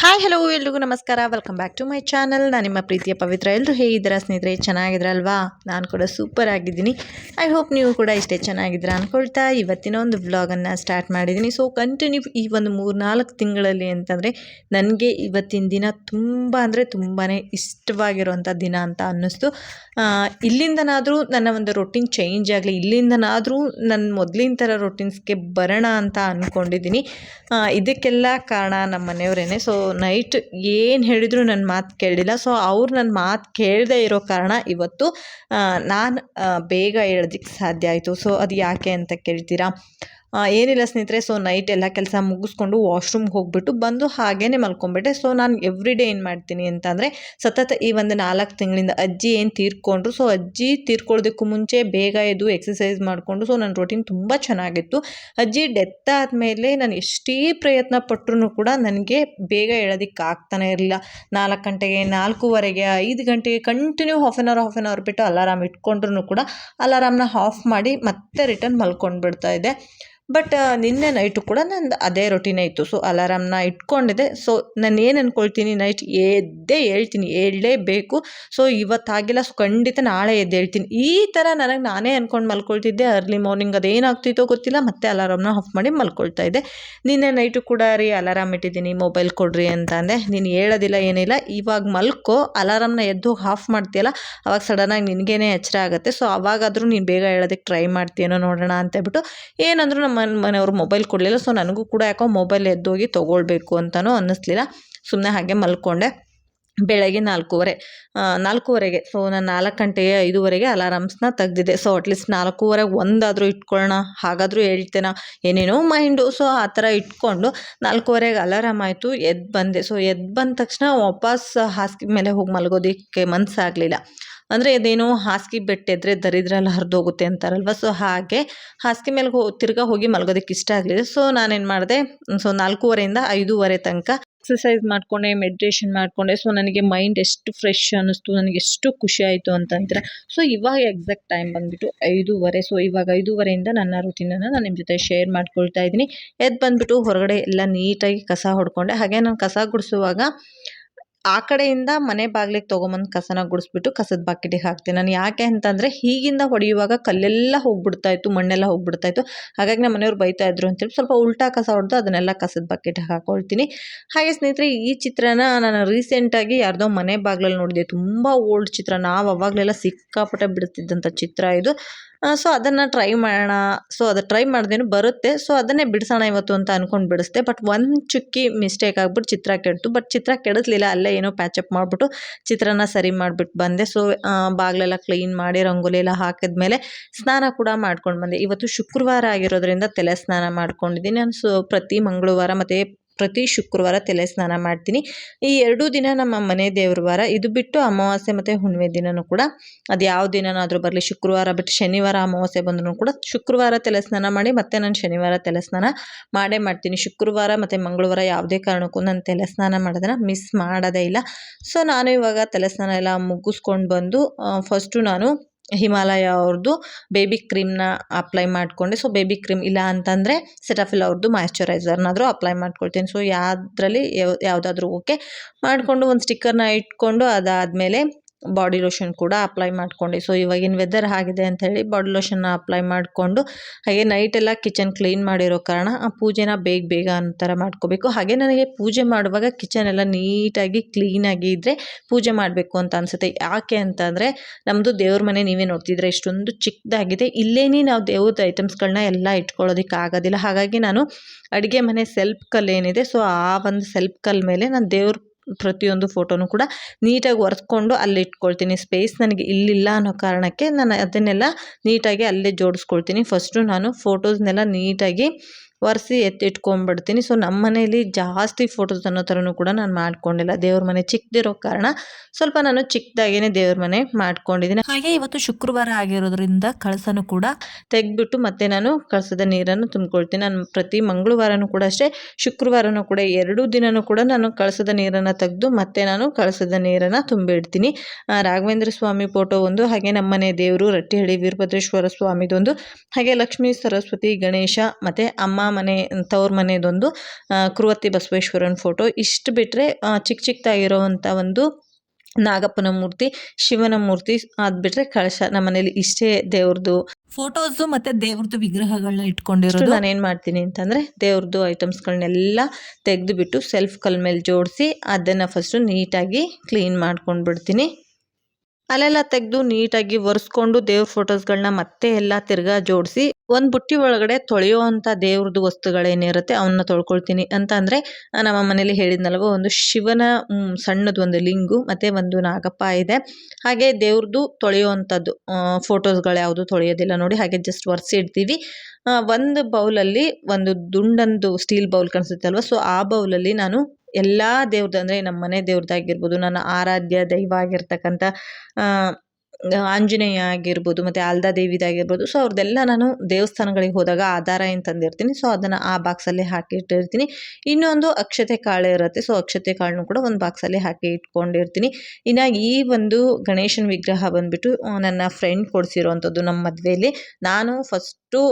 Hi, hello, ಎಲ್ರಿಗೂ ನಮಸ್ಕಾರ. Welcome back to my channel ನಾನು ನಿಮ್ಮ ಪ್ರೀತಿಯ ಪವಿತ್ರ ಎಲ್ಲರೂ ಹೇಗಿದ್ದೀರಾ? ಸ್ನೇಹಿತರೆ, ಚೆನ್ನಾಗಿದ್ರಲ್ವಾ? ನಾನು ಕೂಡ ಸೂಪರ್ ಆಗಿದ್ದೀನಿ. ಐ ಹೋಪ್ ನೀವು ಕೂಡ ಇಷ್ಟೇ ಚೆನ್ನಾಗಿದ್ದೀರಾ ಅಂದ್ಕೊಳ್ತಾ ಇವತ್ತಿನ ಒಂದು ವ್ಲಾಗನ್ನು ಸ್ಟಾರ್ಟ್ ಮಾಡಿದ್ದೀನಿ. ಸೊ ಕಂಟಿನ್ಯೂ ಈ ಒಂದು ಮೂರು ನಾಲ್ಕು ತಿಂಗಳಲ್ಲಿ ಅಂತಂದರೆ ನನಗೆ ಇವತ್ತಿನ ದಿನ ತುಂಬ ಅಂದರೆ ತುಂಬಾ ಇಷ್ಟವಾಗಿರುವಂಥ ದಿನ ಅಂತ ಅನ್ನಿಸ್ತು. ಇಲ್ಲಿಂದನಾದರೂ ನನ್ನ ಒಂದು ರೊಟೀನ್ ಚೇಂಜ್ ಆಗಲಿ, ಇಲ್ಲಿಂದನಾದರೂ ನನ್ನ ಮೊದಲಿನ ಥರ ರೊಟೀನ್ಸ್ಗೆ ಬರೋಣ ಅಂತ ಅಂದ್ಕೊಂಡಿದ್ದೀನಿ ಇದಕ್ಕೆಲ್ಲ ಕಾರಣ ನಮ್ಮ ಮನೆಯವರೇನೆ ಸೊ ನೈಟ್ ಏನು ಹೇಳಿದ್ರು ನನ್ನ ಮಾತು ಕೇಳಿಲ್ಲ. ಸೊ ಅವ್ರು ನನ್ನ ಮಾತು ಕೇಳದೇ ಇರೋ ಕಾರಣ ಇವತ್ತು ನಾನು ಬೇಗ ಹೇಳೋದಕ್ಕೆ ಸಾಧ್ಯ ಆಯಿತು. ಸೊ ಅದು ಯಾಕೆ ಅಂತ ಕೇಳ್ತೀರಾ? ಏನಿಲ್ಲ ಸ್ನೇಹಿತರೆ ಸೊ ನೈಟ್ ಎಲ್ಲ ಕೆಲಸ ಮುಗಿಸ್ಕೊಂಡು ವಾಶ್ರೂಮ್ಗೆ ಹೋಗ್ಬಿಟ್ಟು ಬಂದು ಹಾಗೇ ಮಲ್ಕೊಂಬಿಟ್ಟೆ. ಸೊ ನಾನು ಎವ್ರಿ ಡೇ ಏನು ಮಾಡ್ತೀನಿ ಅಂತಂದರೆ, ಸತತ ಈ ಒಂದು ನಾಲ್ಕು ತಿಂಗಳಿಂದ ಅಜ್ಜಿ ಏನು ತೀರ್ಕೊಂಡ್ರು ಸೊ ಅಜ್ಜಿ ತೀರ್ಕೊಳ್ಳೋದಕ್ಕೂ ಮುಂಚೆ ಬೇಗ ಎದ್ದು ಎಕ್ಸಸೈಸ್ ಮಾಡಿಕೊಂಡು ಸೊ ನನ್ನ ರೊಟೀನ್ ತುಂಬ ಚೆನ್ನಾಗಿತ್ತು. ಅಜ್ಜಿ ಡೆತ್ ಆದಮೇಲೆ ನಾನು ಎಷ್ಟೇ ಪ್ರಯತ್ನ ಪಟ್ಟರೂ ಕೂಡ ನನಗೆ ಬೇಗ ಹೇಳೋದಕ್ಕೆ ಆಗ್ತಾನೆ ಇರಲಿಲ್ಲ. ನಾಲ್ಕು ಗಂಟೆಗೆ, ನಾಲ್ಕೂವರೆಗೆ, ಐದು ಗಂಟೆಗೆ continue half an hour half an hour ಬಿಟ್ಟು ಅಲಾರಾಮ್ ಇಟ್ಕೊಂಡ್ರು ಕೂಡ ಅಲಾರಾಮ್ನ ಆಫ್ ಮಾಡಿ ಮತ್ತೆ ರಿಟರ್ನ್ ಮಲ್ಕೊಂಡು ಬಿಡ್ತಾ ಇದ್ದೆ. ಬಟ್ ನಿನ್ನೆ ನೈಟು ಕೂಡ ನಂದು ಅದೇ ರೊಟೀನೇ ಇತ್ತು. ಸೊ ಅಲಾರಾಮ್ನ ಇಟ್ಕೊಂಡಿದ್ದೆ. ಸೊ ನಾನು ಏನು ಅಂದ್ಕೊಳ್ತೀನಿ ನೈಟ್ ಎದ್ದೇ ಹೇಳ್ತೀನಿ, ಹೇಳಲೇಬೇಕು. ಸೊ ಇವತ್ತಾಗಿಲ್ಲ. ಸೊ ಖಂಡಿತ ನಾಳೆ ಎದ್ದು ಹೇಳ್ತೀನಿ. ಈ ಥರ ನನಗೆ ನಾನೇ ಅಂದ್ಕೊಂಡು ಮಲ್ಕೊಳ್ತಿದ್ದೆ. ಅರ್ಲಿ ಮಾರ್ನಿಂಗ್ ಅದೇನಾಗ್ತಿತ್ತೋ ಗೊತ್ತಿಲ್ಲ. ಮತ್ತೆ ಅಲಾರಾಮ್ನ ಆಫ್ ಮಾಡಿ ಮಲ್ಕೊಳ್ತಾ ಇದ್ದೆ. ನಿನ್ನೆ ನೈಟು ಕೂಡ ರೀ ಅಲಾರಾಮ್ ಇಟ್ಟಿದ್ದೀನಿ. ಮೊಬೈಲ್ ಕೊಡ್ರಿ ಅಂತ ಅಂದೆ. ನೀನು ಹೇಳೋದಿಲ್ಲ, ಏನಿಲ್ಲ. ಇವಾಗ ಮಲ್ಕೋ. ಅಲಾರಾಮ್ನ ಎದ್ದು ಆಫ್ ಮಾಡ್ತೀಯಲ್ಲ, ಅವಾಗ ಸಡನ್ನಾಗಿ ನಿನಗೇನೆ ಎಚ್ಚರ ಆಗುತ್ತೆ. ಸೊ ಅವಾಗಾದರೂ ನೀನು ಬೇಗ ಹೇಳೋದಕ್ಕೆ ಟ್ರೈ ಮಾಡ್ತೀಯನೋ ನೋಡೋಣ ಅಂತ ಹೇಳ್ಬಿಟ್ಟು, ಏನಂದ್ರು ನಮ್ಮ ಮನೆ, ಮನೆಯವರು ಮೊಬೈಲ್ ಕೊಡಲಿಲ್ಲ ಸೊ ನನಗೂ ಕೂಡ ಯಾಕೋ ಮೊಬೈಲ್ ಎದ್ದೋಗಿ ತೊಗೊಳ್ಬೇಕು ಅಂತಲೂ ಅನ್ನಿಸ್ಲಿಲ್ಲ. ಸುಮ್ಮನೆ ಹಾಗೆ ಮಲ್ಕೊಂಡೆ. ಬೆಳಗ್ಗೆ ನಾಲ್ಕೂವರೆ ನಾಲ್ಕೂವರೆಗೆ ಸೊ ನಾನು ನಾಲ್ಕು ಗಂಟೆಗೆ ಐದೂವರೆಗೆ ಅಲಾರಾಮ್ಸ್ನ ತೆಗ್ದಿದ್ದೆ. ಸೊ ಅಟ್ಲೀಸ್ಟ್ ನಾಲ್ಕೂವರೆಗೆ ಒಂದಾದರೂ ಇಟ್ಕೊಳ್ಳೋಣ ಹಾಗಾದರೂ ಹೇಳ್ತೇನೆ. ಏನೇನೋ ಮೈಂಡು ಸೊ ಆ ಥರ ಇಟ್ಕೊಂಡು ನಾಲ್ಕೂವರೆಗೆ ಅಲಾರಾಮ್ ಆಯಿತು, ಎದ್ದು ಬಂದೆ. ಸೊ ಎದ್ದು ಬಂದ ತಕ್ಷಣ ವಾಪಸ್ ಹಾಸಿಗೆ ಮೇಲೆ ಹೋಗಿ ಮಲಗೋದಕ್ಕೆ ಮನಸ್ಸಾಗಲಿಲ್ಲ ಅಂದರೆ ಅದೇನೋ ಹಾಸಿಗೆ ಬೆಟ್ಟೆದ್ರೆ ದರಿದ್ರಲ್ಲಿ ಹರಿದೋಗುತ್ತೆ ಅಂತಾರಲ್ವ? ಸೊ ಹಾಗೆ ಹಾಸಿಗೆ ಮೇಲೆ ಹೋ, ತಿರ್ಗಾ ಹೋಗಿ ಮಲಗೋದಕ್ಕೆ ಇಷ್ಟ ಆಗಲಿಲ್ಲ. ಸೊ ನಾನೇನು ಮಾಡಿದೆ ಸೊ ನಾಲ್ಕೂವರೆಯಿಂದ ಐದೂವರೆ ತನಕ ಎಕ್ಸಸೈಸ್ ಮಾಡಿಕೊಂಡೆ ಮೆಡಿಟೇಷನ್ ಮಾಡಿಕೊಂಡೆ. ಸೊ ನನಗೆ ಮೈಂಡ್ ಎಷ್ಟು ಫ್ರೆಶ್ ಅನ್ನಿಸ್ತು, ನನಗೆ ಎಷ್ಟು ಖುಷಿ ಆಯಿತು ಅಂತಂದ್ರೆ ಸೊ ಇವಾಗ ಎಕ್ಸಾಕ್ಟ್ ಟೈಮ್ ಬಂದುಬಿಟ್ಟು ಐದೂವರೆ. ಸೊ ಇವಾಗ ಐದೂವರೆಯಿಂದ ನನ್ನ ರುಟೀನನ್ನು ನಾನು ನಿಮ್ಮ ಜೊತೆ ಶೇರ್ ಮಾಡ್ಕೊಳ್ತಾ ಇದ್ದೀನಿ. ಎದ್ದು ಬಂದುಬಿಟ್ಟು ಹೊರಗಡೆ ಎಲ್ಲ ನೀಟಾಗಿ ಕಸ ಹೊಡ್ಕೊಂಡೆ. ಹಾಗೆ ನಾನು ಕಸ ಗುಡಿಸುವಾಗ ಆ ಕಡೆಯಿಂದ ಮನೆ ಬಾಗಿಲಿಗೆ ತೊಗೊಂಬಂದು ಕಸನ ಗುಡಿಸ್ಬಿಟ್ಟು ಕಸದ ಬಾಕಿಟಿಗೆ ಹಾಕ್ತೀನಿ. ನಾನು ಯಾಕೆ ಅಂತಂದರೆ ಹೀಗಿಂದ ಹೊಡೆಯುವಾಗ ಕಲ್ಲೆಲ್ಲ ಹೋಗ್ಬಿಡ್ತಾ ಇತ್ತು, ಮಣ್ಣೆಲ್ಲ ಹೋಗ್ಬಿಡ್ತಾ ಇತ್ತು. ಹಾಗಾಗಿ ನಮ್ಮ ಮನೆಯವ್ರು ಬೈತಾ ಇದ್ರು ಅಂತೇಳಿ ಸ್ವಲ್ಪ ಉಲ್ಟಾ ಕಸ ಹೊಡೆದು ಅದನ್ನೆಲ್ಲ ಕಸದ ಬಾಕಿಟಿಗೆ ಹಾಕೊಳ್ತೀನಿ. ಹಾಗೆ ಸ್ನೇಹಿತರೆ, ಈ ಚಿತ್ರನ ನಾನು ರೀಸೆಂಟಾಗಿ ಯಾರ್ದೋ ಮನೆ ಬಾಗ್ಲಲ್ಲಿ ನೋಡಿದೆ. ತುಂಬ ಓಲ್ಡ್ ಚಿತ್ರ. ನಾವು ಅವಾಗಲೆಲ್ಲ ಸಿಕ್ಕಾಪಟ್ಟೆ ಬಿಡ್ತಿದ್ದಂಥ ಚಿತ್ರ ಇದು. ಸೊ ಅದನ್ನು ಟ್ರೈ ಮಾಡೋಣ. ಸೊ ಅದು ಟ್ರೈ ಮಾಡ್ದೇನು ಬರುತ್ತೆ. ಸೊ ಅದನ್ನೇ ಬಿಡಿಸೋಣ ಇವತ್ತು ಅಂತ ಅಂದ್ಕೊಂಡು ಬಿಡಿಸ್ದೆ. ಬಟ್ ಒಂದು ಚುಕ್ಕಿ ಮಿಸ್ಟೇಕ್ ಆಗ್ಬಿಟ್ಟು ಚಿತ್ರ ಕೆಡ್ತು. ಬಟ್ ಚಿತ್ರ ಕೆಡಿಸ್ಲಿಲ್ಲ. ಅಲ್ಲೇ ಏನೋ ಪ್ಯಾಚಪ್ ಮಾಡಿಬಿಟ್ಟು ಚಿತ್ರನ ಸರಿ ಮಾಡಿಬಿಟ್ಟು ಬಂದೆ. ಸೊ ಬಾಗಿಲೆಲ್ಲ ಕ್ಲೀನ್ ಮಾಡಿ ರಂಗೋಲಿ ಎಲ್ಲ ಹಾಕಿದ್ಮೇಲೆ ಸ್ನಾನ ಕೂಡ ಮಾಡ್ಕೊಂಡು ಬಂದೆ. ಇವತ್ತು ಶುಕ್ರವಾರ ಆಗಿರೋದ್ರಿಂದ ತಲೆ ಸ್ನಾನ ಮಾಡ್ಕೊಂಡಿದ್ದೀನಿ. ನಾನು ಸೊ ಪ್ರತಿ ಮಂಗಳವಾರ ಮತ್ತು ಪ್ರತಿ ಶುಕ್ರವಾರ ತಲೆ ಸ್ನಾನ ಮಾಡ್ತೀನಿ. ಈ ಎರಡೂ ದಿನ ನಮ್ಮ ಮನೆ ದೇವ್ರ ವಾರ. ಇದು ಬಿಟ್ಟು ಅಮಾವಾಸ್ಯೆ ಮತ್ತು ಹುಣ್ಣಿಮೆ ದಿನವೂ ಕೂಡ. ಅದು ಯಾವ ದಿನನಾದರೂ ಬರಲಿ, ಶುಕ್ರವಾರ ಬಿಟ್ಟು ಶನಿವಾರ ಅಮಾವಾಸ್ಯೆ ಬಂದರೂ ಕೂಡ ಶುಕ್ರವಾರ ತಲೆ ಸ್ನಾನ ಮಾಡಿ ಮತ್ತೆ ನಾನು ಶನಿವಾರ ತಲೆ ಸ್ನಾನ ಮಾಡೇ ಮಾಡ್ತೀನಿ. ಶುಕ್ರವಾರ ಮತ್ತು ಮಂಗಳವಾರ ಯಾವುದೇ ಕಾರಣಕ್ಕೂ ನಾನು ತಲೆ ಸ್ನಾನ ಮಾಡೋದನ್ನು ಮಿಸ್ ಮಾಡೋದೇ ಇಲ್ಲ. ಸೊ ನಾನು ಇವಾಗ ತಲೆ ಸ್ನಾನ ಎಲ್ಲ ಮುಗಿಸ್ಕೊಂಡು ಬಂದು ಫಸ್ಟು ನಾನು ಹಿಮಾಲಯ ಅವ್ರದ್ದು ಬೇಬಿ ಕ್ರೀಮ್ನ ಅಪ್ಲೈ ಮಾಡಿಕೊಂಡೆ. ಸೊ ಬೇಬಿ ಕ್ರೀಮ್ ಇಲ್ಲ ಅಂತಂದರೆ ಸೆಟಫಿಲ್ ಅವ್ರದ್ದು ಮಾಯಶ್ಚರೈಸರ್ನಾದರೂ ಅಪ್ಲೈ ಮಾಡ್ಕೊಳ್ತೀನಿ. ಸೊ ಯಾವುದ್ರಲ್ಲಿ ಯಾವುದಾದ್ರೂ ಓಕೆ ಮಾಡಿಕೊಂಡು ಒಂದು ಸ್ಟಿಕ್ಕರ್ನ ಇಟ್ಕೊಂಡು ಅದಾದಮೇಲೆ ಬಾಡಿ ಲೋಷನ್ ಕೂಡ ಅಪ್ಲೈ ಮಾಡ್ಕೊಂಡೆ. ಸೊ ಇವಾಗಿನ ವೆದರ್ ಆಗಿದೆ ಅಂತ ಹೇಳಿ ಬಾಡಿ ಲೋಷನ್ನ ಅಪ್ಲೈ ಮಾಡಿಕೊಂಡು, ಹಾಗೆ ನೈಟೆಲ್ಲ ಕಿಚನ್ ಕ್ಲೀನ್ ಮಾಡಿರೋ ಕಾರಣ, ಆ ಪೂಜೆನ ಬೇಗ ಬೇಗ ಅಂತರ ಮಾಡ್ಕೋಬೇಕು. ಹಾಗೆ ನನಗೆ ಪೂಜೆ ಮಾಡುವಾಗ ಕಿಚನ್ ಎಲ್ಲ ನೀಟಾಗಿ ಕ್ಲೀನಾಗಿ ಇದ್ದರೆ ಪೂಜೆ ಮಾಡಬೇಕು ಅಂತ ಅನಿಸುತ್ತೆ. ಯಾಕೆ ಅಂತಂದರೆ ನಮ್ಮದು ದೇವ್ರ ಮನೆ ನೀವೇ ನೋಡ್ತಿದ್ರೆ ಇಷ್ಟೊಂದು ಚಿಕ್ಕದಾಗಿದೆ. ಇಲ್ಲೇನೇ ನಾವು ದೇವ್ರದ್ದು ಐಟಮ್ಸ್ಗಳನ್ನ ಎಲ್ಲ ಇಟ್ಕೊಳ್ಳೋದಕ್ಕೆ ಆಗೋದಿಲ್ಲ. ಹಾಗಾಗಿ ನಾನು ಅಡುಗೆ ಮನೆ ಸೆಲ್ಫ್ ಕಲ್ ಏನಿದೆ ಸೊ ಆ ಒಂದು ಸೆಲ್ಫ್ ಕಲ್ ಮೇಲೆ ನಾನು ದೇವ್ರ ಪ್ರತಿಯೊಂದು ಫೋಟೋನು ಕೂಡ ನೀಟಾಗಿ ಒರೆಸ್ಕೊಂಡು ಅಲ್ಲಿ ಇಟ್ಕೊಳ್ತೀನಿ. ಸ್ಪೇಸ್ ನನಗೆ ಇಲ್ಲಿಲ್ಲ ಅನ್ನೋ ಕಾರಣಕ್ಕೆ ನಾನು ಅದನ್ನೆಲ್ಲ ನೀಟಾಗಿ ಅಲ್ಲೇ ಜೋಡಿಸ್ಕೊಳ್ತೀನಿ. ಫಸ್ಟು ನಾನು ಫೋಟೋಸ್ನೆಲ್ಲ ನೀಟಾಗಿ ಒರೆಸಿ ಎತ್ತಿಟ್ಕೊಂಡ್ಬಿಡ್ತೀನಿ ಸೊ ನಮ್ಮ ಮನೇಲಿ ಜಾಸ್ತಿ ಫೋಟೋಸ್ ಅನ್ನೋ ಥರನೂ ಕೂಡ ನಾನು ಮಾಡ್ಕೊಂಡಿಲ್ಲ. ದೇವ್ರ ಮನೆ ಚಿಕ್ಕದಿರೋ ಕಾರಣ ಸ್ವಲ್ಪ ನಾನು ಚಿಕ್ಕದಾಗೇನೆ ದೇವ್ರ ಮನೆ ಮಾಡ್ಕೊಂಡಿದ್ದೀನಿ. ಹಾಗೆ ಇವತ್ತು ಶುಕ್ರವಾರ ಆಗಿರೋದ್ರಿಂದ ಕಳಸನೂ ಕೂಡ ತೆಗೆದ್ಬಿಟ್ಟು ಮತ್ತೆ ನಾನು ಕಳಸದ ನೀರನ್ನು ತುಂಬ್ಕೊಳ್ತೀನಿ. ನಾನು ಪ್ರತಿ ಮಂಗಳವಾರನೂ ಕೂಡ ಅಷ್ಟೇ ಶುಕ್ರವಾರನೂ ಕೂಡ ಎರಡೂ ದಿನವೂ ಕೂಡ ನಾನು ಕಳಸದ ನೀರನ್ನು ತೆಗೆದು ಮತ್ತೆ ನಾನು ಕಳಸದ ನೀರನ್ನು ತುಂಬಿಡ್ತೀನಿ. ರಾಘವೇಂದ್ರ ಸ್ವಾಮಿ ಫೋಟೋ ಒಂದು ಹಾಗೆ ನಮ್ಮ ಮನೆ ದೇವರು ರಟ್ಟಿಹಳ್ಳಿ ವೀರಭದ್ರೇಶ್ವರ ಸ್ವಾಮಿದೊಂದು ಹಾಗೆ ಲಕ್ಷ್ಮೀ ಸರಸ್ವತಿ ಗಣೇಶ ಮತ್ತು ಅಮ್ಮ ಮನೆ ತವ್ರ ಮನೆದೊಂದು ಒಂದು ಕೃವತ್ತಿ ಬಸವೇಶ್ವರನ ಫೋಟೋ ಇಷ್ಟು ಬಿಟ್ಟರೆ ಚಿಕ್ಕ ಚಿಕ್ಕದಾಗಿರೋವಂಥ ಒಂದು ನಾಗಪ್ಪನ ಮೂರ್ತಿ ಶಿವನ ಮೂರ್ತಿ ಅದು ಬಿಟ್ಟರೆ ಕಳಶ. ನಮ್ಮ ಮನೇಲಿ ಇಷ್ಟೇ ದೇವ್ರದ್ದು ಫೋಟೋಸ್ ಮತ್ತೆ ದೇವ್ರದ್ದು ವಿಗ್ರಹಗಳನ್ನ ಇಟ್ಕೊಂಡಿರೋದು. ನಾನು ಏನು ಮಾಡ್ತೀನಿ ಅಂತಂದರೆ ದೇವ್ರದ್ದು ಐಟಮ್ಸ್ಗಳನ್ನೆಲ್ಲ ತೆಗೆದುಬಿಟ್ಟು ಸೆಲ್ಫ್ ಕಲ್ ಮೇಲೆ ಜೋಡಿಸಿ ಅದನ್ನು ಫಸ್ಟು ನೀಟಾಗಿ ಕ್ಲೀನ್ ಮಾಡ್ಕೊಂಡು ಬಿಡ್ತೀನಿ ಅಲ್ಲೆಲ್ಲ ತೆಗೆದು ನೀಟಾಗಿ ಒರೆಸ್ಕೊಂಡು ದೇವ್ರ ಫೋಟೋಸ್ಗಳನ್ನ ಮತ್ತೆ ಎಲ್ಲ ತಿರ್ಗಾ ಜೋಡಿಸಿ ಒಂದು ಬುಟ್ಟಿ ಒಳಗಡೆ ತೊಳೆಯುವಂಥ ದೇವ್ರದ್ದು ವಸ್ತುಗಳೇನಿರುತ್ತೆ ಅವನ್ನ ತೊಳ್ಕೊಳ್ತೀನಿ. ಅಂತ ಅಂದರೆ ನಮ್ಮ ಮನೇಲಿ ಹೇಳಿದ್ನಲ್ವ, ಒಂದು ಶಿವನ ಸಣ್ಣದೊಂದು ಸಣ್ಣದು ಒಂದು ಲಿಂಗು ಮತ್ತು ಒಂದು ನಾಗಪ್ಪ ಇದೆ. ಹಾಗೆ ದೇವ್ರದ್ದು ತೊಳೆಯುವಂಥದ್ದು ಫೋಟೋಸ್ಗಳು ಯಾವುದು ತೊಳೆಯೋದಿಲ್ಲ ನೋಡಿ, ಹಾಗೆ ಜಸ್ಟ್ ಒರೆಸಿ ಇಡ್ತೀವಿ. ಒಂದು ಬೌಲಲ್ಲಿ ಒಂದು ದುಂಡಂದು ಸ್ಟೀಲ್ ಬೌಲ್ ಕಾಣಿಸುತ್ತೆ ಅಲ್ವ ಸೊ ಆ ಬೌಲಲ್ಲಿ ನಾನು ಎಲ್ಲ ದೇವ್ರದ್ದು ಅಂದರೆ ನಮ್ಮ ಮನೆ ದೇವ್ರದ್ದಾಗಿರ್ಬೋದು ನನ್ನ ಆರಾಧ್ಯ ದೈವ ಆಗಿರ್ತಕ್ಕಂಥ ಆಂಜನೇಯ ಆಗಿರ್ಬೋದು, ಮತ್ತು ಆಲ್ದಾ ದೇವಿದಾಗಿರ್ಬೋದು. ಸೊ ಅವ್ರದ್ದೆಲ್ಲ ನಾನು ದೇವಸ್ಥಾನಗಳಿಗೆ ಹೋದಾಗ ಆಧಾರ ಅಂತಂದಿರ್ತೀನಿ ತಂದಿರ್ತೀನಿ. ಸೊ ಅದನ್ನು ಆ ಬಾಕ್ಸಲ್ಲಿ ಹಾಕಿ ಇಟ್ಟಿರ್ತೀನಿ. ಇನ್ನೊಂದು ಅಕ್ಷತೆ ಕಾಳು ಇರುತ್ತೆ. ಸೊ ಅಕ್ಷತೆ ಕಾಳನ್ನು ಕೂಡ ಒಂದು ಬಾಕ್ಸಲ್ಲಿ ಹಾಕಿ ಇಟ್ಕೊಂಡಿರ್ತೀನಿ. ಇನ್ನು ಈ ಒಂದು ಗಣೇಶನ ವಿಗ್ರಹ ಬಂದುಬಿಟ್ಟು, ನನ್ನ ಫ್ರೆಂಡ್ ಕೊಡಿಸಿರೋವಂಥದ್ದು ನಮ್ಮ ಮದುವೆಯಲ್ಲಿ ನಾನು ಫಸ್ಟು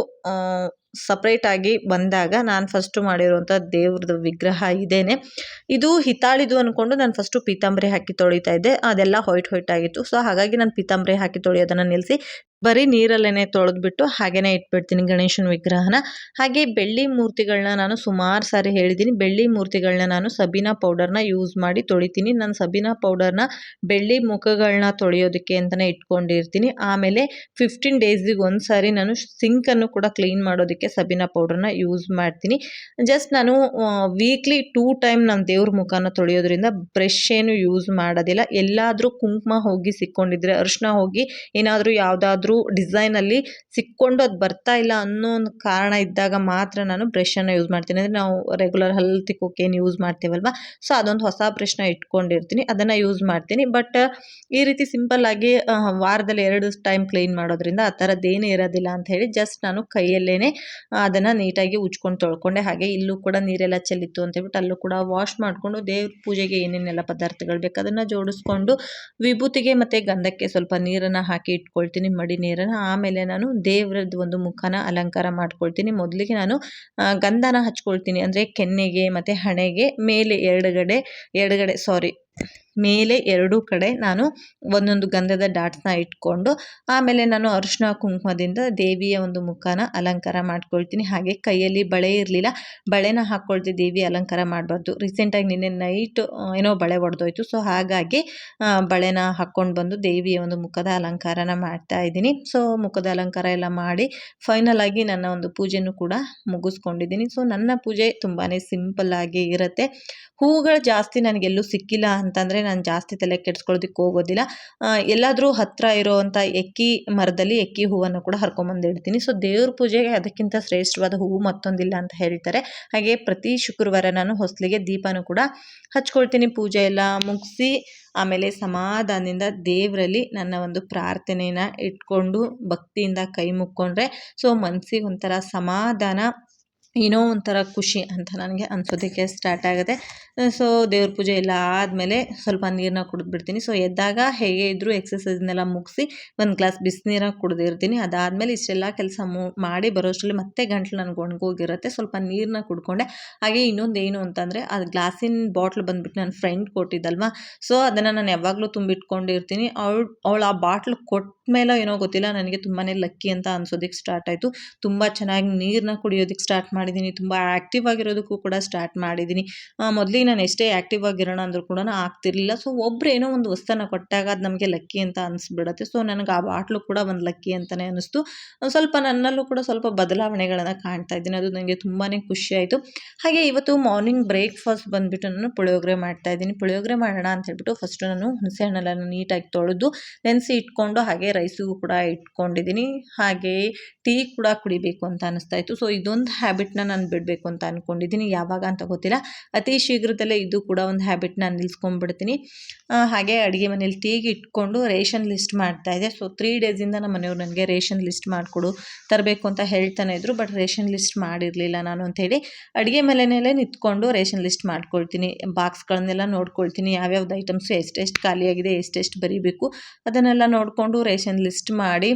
ಸಪ್ರೇಟಾಗಿ ಬಂದಾಗ ನಾನು ಫಸ್ಟು ಮಾಡಿರುವಂಥ ದೇವ್ರದ್ದು ವಿಗ್ರಹ ಇದೇನೆ. ಇದು ಹಿತ್ತಾಳಿದು ಅಂದ್ಕೊಂಡು ನಾನು ಫಸ್ಟು ಪೀತಾಂಬರಿ ಹಾಕಿ ತೊಳಿತಾ ಇದ್ದೆ. ಅದೆಲ್ಲ ಹೊಯ್ಟ್ ಹೊಯ್ಟ್ ಆಗಿತ್ತು. ಸೊ ಹಾಗಾಗಿ ನಾನು ಪೀತಾಂಬರಿ ಹಾಕಿ ತೊಳೆಯೋದನ್ನು ನಿಲ್ಲಿಸಿ ಬರೀ ನೀರಲ್ಲೇ ತೊಳೆದ್ಬಿಟ್ಟು ಹಾಗೇ ಇಟ್ಬಿಡ್ತೀನಿ ಗಣೇಶನ ವಿಗ್ರಹನ. ಹಾಗೆ ಬೆಳ್ಳಿ ಮೂರ್ತಿಗಳನ್ನ ನಾನು ಸುಮಾರು ಸಾರಿ ಹೇಳಿದ್ದೀನಿ ಬೆಳ್ಳಿ ಮೂರ್ತಿಗಳನ್ನ ನಾನು ಸಬೀನಾ ಪೌಡರ್ನ ಯೂಸ್ ಮಾಡಿ ತೊಳಿತೀನಿ. ನಾನು ಸಬೀನಾ ಪೌಡರ್ನ ಬೆಳ್ಳಿ ಮುಖಗಳನ್ನ ತೊಳೆಯೋದಕ್ಕೆ ಅಂತಲೇ ಇಟ್ಕೊಂಡಿರ್ತೀನಿ. ಆಮೇಲೆ ಫಿಫ್ಟೀನ್ ಡೇಸಿಗೆ ಒಂದು ಸಾರಿ ನಾನು ಸಿಂಕನ್ನು ಕೂಡ ಕ್ಲೀನ್ ಮಾಡೋದಕ್ಕೆ ಸಬೀನಾ ಪೌಡರ್ನ ಯೂಸ್ ಮಾಡ್ತೀನಿ. ಜಸ್ಟ್ ನಾನು ವೀಕ್ಲಿ ಟೂ ಟೈಮ್ ನಾನು ದೇವ್ರ ಮುಖನ ತೊಳೆಯೋದ್ರಿಂದ ಬ್ರಷ್ ಏನು ಯೂಸ್ ಮಾಡೋದಿಲ್ಲ. ಎಲ್ಲಾದರೂ ಕುಂಕುಮ ಹೋಗಿ ಸಿಕ್ಕೊಂಡಿದ್ರೆ ಅರಿಶಿನ ಹೋಗಿ ಏನಾದರೂ ಯಾವುದಾದ್ರೂ ಡಿಸೈನಲ್ಲಿ ಸಿಕ್ಕೊಂಡು ಅದು ಬರ್ತಾ ಇಲ್ಲ ಅನ್ನೋ ಒಂದು ಕಾರಣ ಇದ್ದಾಗ ಮಾತ್ರ ನಾನು ಬ್ರಷನ್ನು ಯೂಸ್ ಮಾಡ್ತೀನಿ. ಅಂದರೆ ನಾವು ರೆಗ್ಯುಲರ್ ಹಲ್ಲು ತಿಕ್ಕೋಕೆ ಏನು ಯೂಸ್ ಮಾಡ್ತೀವಲ್ವ? ಸೊ ಅದೊಂದು ಹೊಸ ಬ್ರಷ್ನ ಇಟ್ಕೊಂಡಿರ್ತೀನಿ. ಅದನ್ನು ಯೂಸ್ ಮಾಡ್ತೀನಿ. ಬಟ್ ಈ ರೀತಿ ಸಿಂಪಲ್ಲಾಗಿ ವಾರದಲ್ಲಿ ಎರಡು ಟೈಮ್ ಕ್ಲೀನ್ ಮಾಡೋದ್ರಿಂದ ಆ ಥರದ್ದೇನೂ ಇರೋದಿಲ್ಲ ಅಂತ ಹೇಳಿ ಜಸ್ಟ್ ನಾನು ಕೈಯಲ್ಲೇ ಅದನ್ನು ನೀಟಾಗಿ ಉಜ್ಕೊಂಡು ತೊಳ್ಕೊಂಡೆ. ಹಾಗೆ ಇಲ್ಲೂ ಕೂಡ ನೀರೆಲ್ಲ ಚೆಲ್ಲಿತ್ತು ಅಂತ ಹೇಳ್ಬಿಟ್ಟು ಅಲ್ಲೂ ಕೂಡ ವಾಶ್ ಮಾಡಿಕೊಂಡು ದೇವ್ರ ಪೂಜೆಗೆ ಏನೇನೆಲ್ಲ ಪದಾರ್ಥಗಳು ಬೇಕು ಅದನ್ನು ಜೋಡಿಸ್ಕೊಂಡು ವಿಭೂತಿಗೆ ಮತ್ತು ಗಂಧಕ್ಕೆ ಸ್ವಲ್ಪ ನೀರನ್ನು ಹಾಕಿ ಇಟ್ಕೊಳ್ತೀನಿ. ಮಡಿ ನೀರನ್ನು, ಆಮೇಲೆ ನಾನು ದೇವ್ರದ್ದು ಒಂದು ಮುಖನ ಅಲಂಕಾರ ಮಾಡ್ಕೊಳ್ತೀನಿ. ಮೊದಲಿಗೆ ನಾನು ಗಂಧನ ಹಚ್ಕೊಳ್ತೀನಿ. ಅಂದರೆ ಕೆನ್ನೆಗೆ ಮತ್ತು ಹಣೆಗೆ, ಮೇಲೆ ಎರಡುಗಡೆ ಎರಡುಗಡೆ ಸಾರಿ ಮೇಲೆ ಎರಡೂ ಕಡೆ ನಾನು ಒಂದೊಂದು ಗಂಧದ ಡಾಟ್ಸ್ನ ಇಟ್ಕೊಂಡು, ಆಮೇಲೆ ನಾನು ಅರಿಶಿನ ಕುಂಕುಮದಿಂದ ದೇವಿಯ ಒಂದು ಮುಖನ ಅಲಂಕಾರ ಮಾಡ್ಕೊಳ್ತೀನಿ. ಹಾಗೆ ಕೈಯಲ್ಲಿ ಬಳೆ ಇರಲಿಲ್ಲ, ಬಳೆನ ಹಾಕ್ಕೊಳ್ತಿ ದೇವಿ ಅಲಂಕಾರ ಮಾಡಬಾರ್ದು. ರೀಸೆಂಟಾಗಿ ನಿನ್ನೆ ನೈಟ್ ಏನೋ ಬಳೆ ಒಡೆದೋಯ್ತು. ಸೊ ಹಾಗಾಗಿ ಬಳೆನ ಹಾಕ್ಕೊಂಡು ಬಂದು ದೇವಿಯ ಒಂದು ಮುಖದ ಅಲಂಕಾರನ ಮಾಡ್ತಾ ಇದ್ದೀನಿ. ಸೊ ಮುಖದ ಅಲಂಕಾರ ಎಲ್ಲ ಮಾಡಿ ಫೈನಲ್ ಆಗಿ ನನ್ನ ಒಂದು ಪೂಜೆನೂ ಕೂಡ ಮುಗಿಸ್ಕೊಂಡಿದ್ದೀನಿ. ಸೊ ನನ್ನ ಪೂಜೆ ತುಂಬಾ ಆಗಿ ಇರುತ್ತೆ. ಹೂಗಳು ಜಾಸ್ತಿ ನನಗೆಲ್ಲೂ ಸಿಕ್ಕಿಲ್ಲ ಅಂತಂದರೆ ನಾನು ಜಾಸ್ತಿ ತಲೆ ಕೆಡ್ಸ್ಕೊಳ್ಳೋದಕ್ಕೆ ಹೋಗೋದಿಲ್ಲ. ಎಲ್ಲಾದರೂ ಹತ್ತಿರ ಇರೋವಂಥ ಎಕ್ಕಿ ಮರದಲ್ಲಿ ಎಕ್ಕಿ ಹೂವನ್ನು ಕೂಡ ಹರ್ಕೊಂಬಂದು ಇಡ್ತೀನಿ ಸೊ ದೇವ್ರ ಪೂಜೆಗೆ ಅದಕ್ಕಿಂತ ಶ್ರೇಷ್ಠವಾದ ಹೂವು ಮತ್ತೊಂದಿಲ್ಲ ಅಂತ ಹೇಳ್ತಾರೆ ಹಾಗೆ ಪ್ರತಿ ಶುಕ್ರವಾರ ನಾನು ಹೊಸಲಿಗೆ ದೀಪನೂ ಕೂಡ ಹಚ್ಕೊಳ್ತೀನಿ. ಪೂಜೆ ಎಲ್ಲ ಮುಗಿಸಿ ಆಮೇಲೆ ಸಮಾಧಾನದಿಂದ ದೇವರಲ್ಲಿ ನನ್ನ ಒಂದು ಪ್ರಾರ್ಥನೆನ ಇಟ್ಕೊಂಡು ಭಕ್ತಿಯಿಂದ ಕೈ ಮುಕ್ಕೊಂಡ್ರೆ ಸೊ ಮನಸ್ಸಿಗೆ ಒಂಥರ ಸಮಾಧಾನ ಏನೋ ಒಂಥರ ಖುಷಿ ಅಂತ ನನಗೆ ಅನ್ಸೋದಕ್ಕೆ ಸ್ಟಾರ್ಟ್ ಆಗುತ್ತೆ. ಸೊ ದೇವ್ರ ಪೂಜೆ ಎಲ್ಲ ಆದಮೇಲೆ ಸ್ವಲ್ಪ ನೀರನ್ನ ಕುಡಿದ್ಬಿಡ್ತೀನಿ. ಸೊ ಎದ್ದಾಗ ಹೇಗೆ ಇದ್ದರೂ ಎಕ್ಸಸೈಸ್ನೆಲ್ಲ ಮುಗಿಸಿ ಒಂದು ಗ್ಲಾಸ್ ಬಿಸಿನೀರ ಕುಡಿದಿರ್ತೀನಿ. ಅದಾದಮೇಲೆ ಇಷ್ಟೆಲ್ಲ ಕೆಲಸ ಮಾಡಿ ಬರೋಷ್ಟರಲ್ಲಿ ಮತ್ತೆ ಗಂಟ್ಲು ನನಗೆ ಒಣಗೋಗಿರುತ್ತೆ. ಸ್ವಲ್ಪ ನೀರನ್ನ ಕುಡ್ಕೊಂಡೆ. ಹಾಗೆ ಇನ್ನೊಂದು ಏನು ಅಂತಂದರೆ, ಅದು ಗ್ಲಾಸಿನ ಬಾಟ್ಲ್ ಬಂದುಬಿಟ್ಟು ನನ್ನ ಫ್ರೆಂಡ್ ಕೊಟ್ಟಿದ್ದಲ್ವ? ಸೊ ಅದನ್ನು ನಾನು ಯಾವಾಗಲೂ ತುಂಬಿಟ್ಕೊಂಡಿರ್ತೀನಿ. ಅವಳು ಅವಳು ಆ ಬಾಟ್ಲ್ ಕೊಟ್ಟ ಮೇಲೋ ಏನೋ ಗೊತ್ತಿಲ್ಲ. ನನಗೆ ತುಂಬಾ ಲಕ್ಕಿ ಅಂತ ಅನ್ಸೋದಕ್ಕೆ ಸ್ಟಾರ್ಟ್ ಆಯಿತು. ತುಂಬ ಚೆನ್ನಾಗಿ ನೀರನ್ನ ಕುಡಿಯೋದಕ್ಕೆ ಸ್ಟಾರ್ಟ್ ಮಾಡಿದ್ದೀನಿ, ತುಂಬ ಆ್ಯಕ್ಟಿವ್ ಆಗಿರೋದಕ್ಕೂ ಕೂಡ ಸ್ಟಾರ್ಟ್ ಮಾಡಿದ್ದೀನಿ. ಮೊದಲಿಗೆ ನಾನು ಎಷ್ಟೇ ಆ್ಯಕ್ಟಿವ್ ಆಗಿರೋಣ ಅಂದರೂ ಕೂಡ ಆಗ್ತಿರಲಿಲ್ಲ. ಸೊ ಒಬ್ರು ಏನೋ ಒಂದು ವಸ್ತುನ ಕೊಟ್ಟಾಗ ಅದು ನಮಗೆ ಲಕ್ಕಿ ಅಂತ ಅನಿಸ್ಬಿಡುತ್ತೆ. ಸೊ ನನಗೆ ಆ ಬಾಟ್ಲು ಕೂಡ ಒಂದು ಲಕ್ಕಿ ಅಂತಲೇ ಅನ್ನಿಸ್ತು ಸ್ವಲ್ಪ ನನ್ನಲ್ಲೂ ಕೂಡ ಸ್ವಲ್ಪ ಬದಲಾವಣೆಗಳನ್ನು ಕಾಣ್ತಾ ಇದ್ದೀನಿ. ಅದು ನನಗೆ ತುಂಬಾ ಖುಷಿ ಆಯಿತು. ಹಾಗೆ ಇವತ್ತು ಮಾರ್ನಿಂಗ್ ಬ್ರೇಕ್ಫಾಸ್ಟ್ ಬಂದುಬಿಟ್ಟು ನಾನು ಪುಳಿಯೋಗರೆ ಮಾಡ್ತಾ ಇದ್ದೀನಿ. ಪುಳಿಯೋಗರೆ ಮಾಡೋಣ ಅಂತ ಹೇಳ್ಬಿಟ್ಟು ಫಸ್ಟು ನಾನು ಹುಣಸೆ ಹಣ್ಣೆಲ್ಲ ನೀಟಾಗಿ ತೊಳೆದು, ನೆನೆಸಿ ಇಟ್ಕೊಂಡು ಹಾಗೆ ರೈಸಿಗೂ ಕೂಡ ಇಟ್ಕೊಂಡಿದ್ದೀನಿ. ಹಾಗೆ ಟೀ ಕೂಡ ಕುಡಿಬೇಕು ಅಂತ ಅನ್ನಿಸ್ತಾ ಇತ್ತು. ಸೊ ಇದೊಂದು ಹ್ಯಾಬಿಟ್ನ ನಾನು ಬಿಡಬೇಕು ಅಂತ ಅಂದ್ಕೊಂಡಿದ್ದೀನಿ ಯಾವಾಗ ಅಂತ ಗೊತ್ತಿಲ್ಲ. ಅತಿ ಶೀಘ್ರದಲ್ಲೇ ಇದು ಕೂಡ ಒಂದು ಹ್ಯಾಬಿಟ್ನ ನಿಲ್ಸ್ಕೊಂಡ್ಬಿಡ್ತೀನಿ. ಆ, ಹಾಗೆ ಅಡುಗೆ ಮನೇಲಿ ಟೀಗೆ ಇಟ್ಕೊಂಡು ರೇಷನ್ ಲಿಸ್ಟ್ ಮಾಡ್ತಾ ಇದೆ ಸೊ ತ್ರೀ ಡೇಸಿಂದ ನಮ್ಮ ಮನೆಯವ್ರು ನನಗೆ ರೇಷನ್ ಲಿಸ್ಟ್ ಮಾಡಿಕೊಡು ತರಬೇಕು ಅಂತ ಹೇಳ್ತಾನೆ ಇದ್ರು. ಬಟ್ ರೇಷನ್ ಲಿಸ್ಟ್ ಮಾಡಿರಲಿಲ್ಲ ನಾನು ಅಂಥೇಳಿ ಅಡುಗೆ ಮನೆಯಲ್ಲೇ ನಿಂತ್ಕೊಂಡು ರೇಷನ್ ಲಿಸ್ಟ್ ಮಾಡ್ಕೊಳ್ತೀನಿ. ಬಾಕ್ಸ್ಗಳನ್ನೆಲ್ಲ ನೋಡ್ಕೊಳ್ತೀನಿ. ಯಾವ್ಯಾವ್ದು ಐಟಮ್ಸು ಎಷ್ಟೆಷ್ಟು ಖಾಲಿಯಾಗಿದೆ ಎಷ್ಟೆಷ್ಟು ಬರೀಬೇಕು ಅದನ್ನೆಲ್ಲ ನೋಡಿಕೊಂಡು ರೇಷನ್ ಲಿಸ್ಟ್ ಮಾಡಿ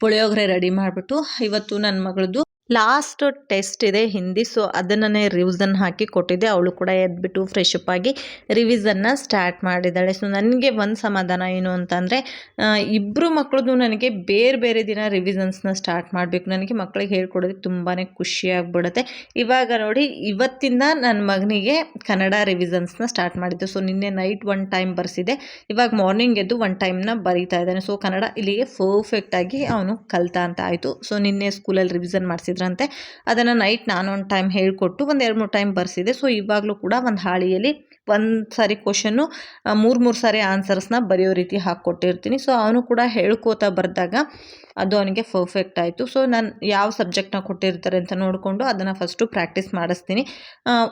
ಪುಳಿಯೋಗರೆ ರೆಡಿ ಮಾಡಿಬಿಟ್ಟು ಇವತ್ತು ನನ್ನ ಮಗಳದ್ದು ಲಾಸ್ಟ್ ಟೆಸ್ಟ್ ಇದೆ ಹಿಂದಿ, ಸೊ ಅದನ್ನೇ ರಿವಿಸನ್ ಹಾಕಿ ಕೊಟ್ಟಿದ್ದೆ. ಅವಳು ಕೂಡ ಎದ್ಬಿಟ್ಟು ಫ್ರೆಶ್ ಅಪ್ ಆಗಿ ರಿವಿಸನ್ನ ಸ್ಟಾರ್ಟ್ ಮಾಡಿದ್ದಾಳೆ. ಸೊ ನನಗೆ ಒಂದು ಸಮಾಧಾನ ಏನು ಅಂತಂದರೆ ಇಬ್ಬರು ಮಕ್ಕಳದು ನನಗೆ ಬೇರೆ ಬೇರೆ ದಿನ ರಿವಿಸನ್ಸ್ನ ಸ್ಟಾರ್ಟ್ ಮಾಡಬೇಕು. ನನಗೆ ಮಕ್ಕಳಿಗೆ ಹೇಳ್ಕೊಡೋದಕ್ಕೆ ತುಂಬಾ ಖುಷಿಯಾಗ್ಬಿಡುತ್ತೆ ಇವಾಗ ನೋಡಿ, ಇವತ್ತಿಂದ ನನ್ನ ಮಗನಿಗೆ ಕನ್ನಡ ರಿವಿಸನ್ಸ್ನ ಸ್ಟಾರ್ಟ್ ಮಾಡಿದ್ದೆ. ಸೊ ನಿನ್ನೆ ನೈಟ್ ಒನ್ ಟೈಮ್ ಬರ್ಸಿದೆ. ಇವಾಗ ಮಾರ್ನಿಂಗ್ ಎದ್ದು ಒನ್ ಟೈಮ್ನ ಬರೀತಾ ಇದ್ದಾನೆ. ಸೊ ಕನ್ನಡ ಇಲ್ಲಿಗೆ ಪರ್ಫೆಕ್ಟಾಗಿ ಅವನು ಕಲ್ತ ಅಂತ ಆಯಿತು. ಸೊ ನಿನ್ನೆ ಸ್ಕೂಲಲ್ಲಿ ರಿವಿಸನ್ ಮಾಡಿಸಿದ್ರಂತೆ ಅದನ್ನು ನೈಟ್ ನಾನೊಂದು ಟೈಮ್ ಹೇಳಿಕೊಟ್ಟು ಒಂದು ಎರಡು ಮೂರು ಟೈಮ್ ಬರ್ಸಿದೆ. ಸೊ ಇವಾಗಲೂ ಕೂಡ ಒಂದು ಹಾಳಿಯಲ್ಲಿ ಒಂದು ಸಾರಿ ಕ್ವಶನ್ನು ಮೂರು ಮೂರು ಸಾರಿ ಆನ್ಸರ್ಸ್ನ ಬರೆಯೋ ರೀತಿ ಹಾಕ್ಕೊಟ್ಟಿರ್ತೀನಿ. ಸೊ, ಅವನು ಕೂಡ ಹೇಳ್ಕೋತಾ ಬರೆದಾಗ ಅದು ಅವನಿಗೆ ಪರ್ಫೆಕ್ಟ್ ಆಯಿತು. ಸೊ, ನಾನು ಯಾವ ಸಬ್ಜೆಕ್ಟ್ನ ಕೊಟ್ಟಿರ್ತಾರೆ ಅಂತ ನೋಡಿಕೊಂಡು ಅದನ್ನು ಫಸ್ಟು ಪ್ರಾಕ್ಟೀಸ್ ಮಾಡಿಸ್ತೀನಿ.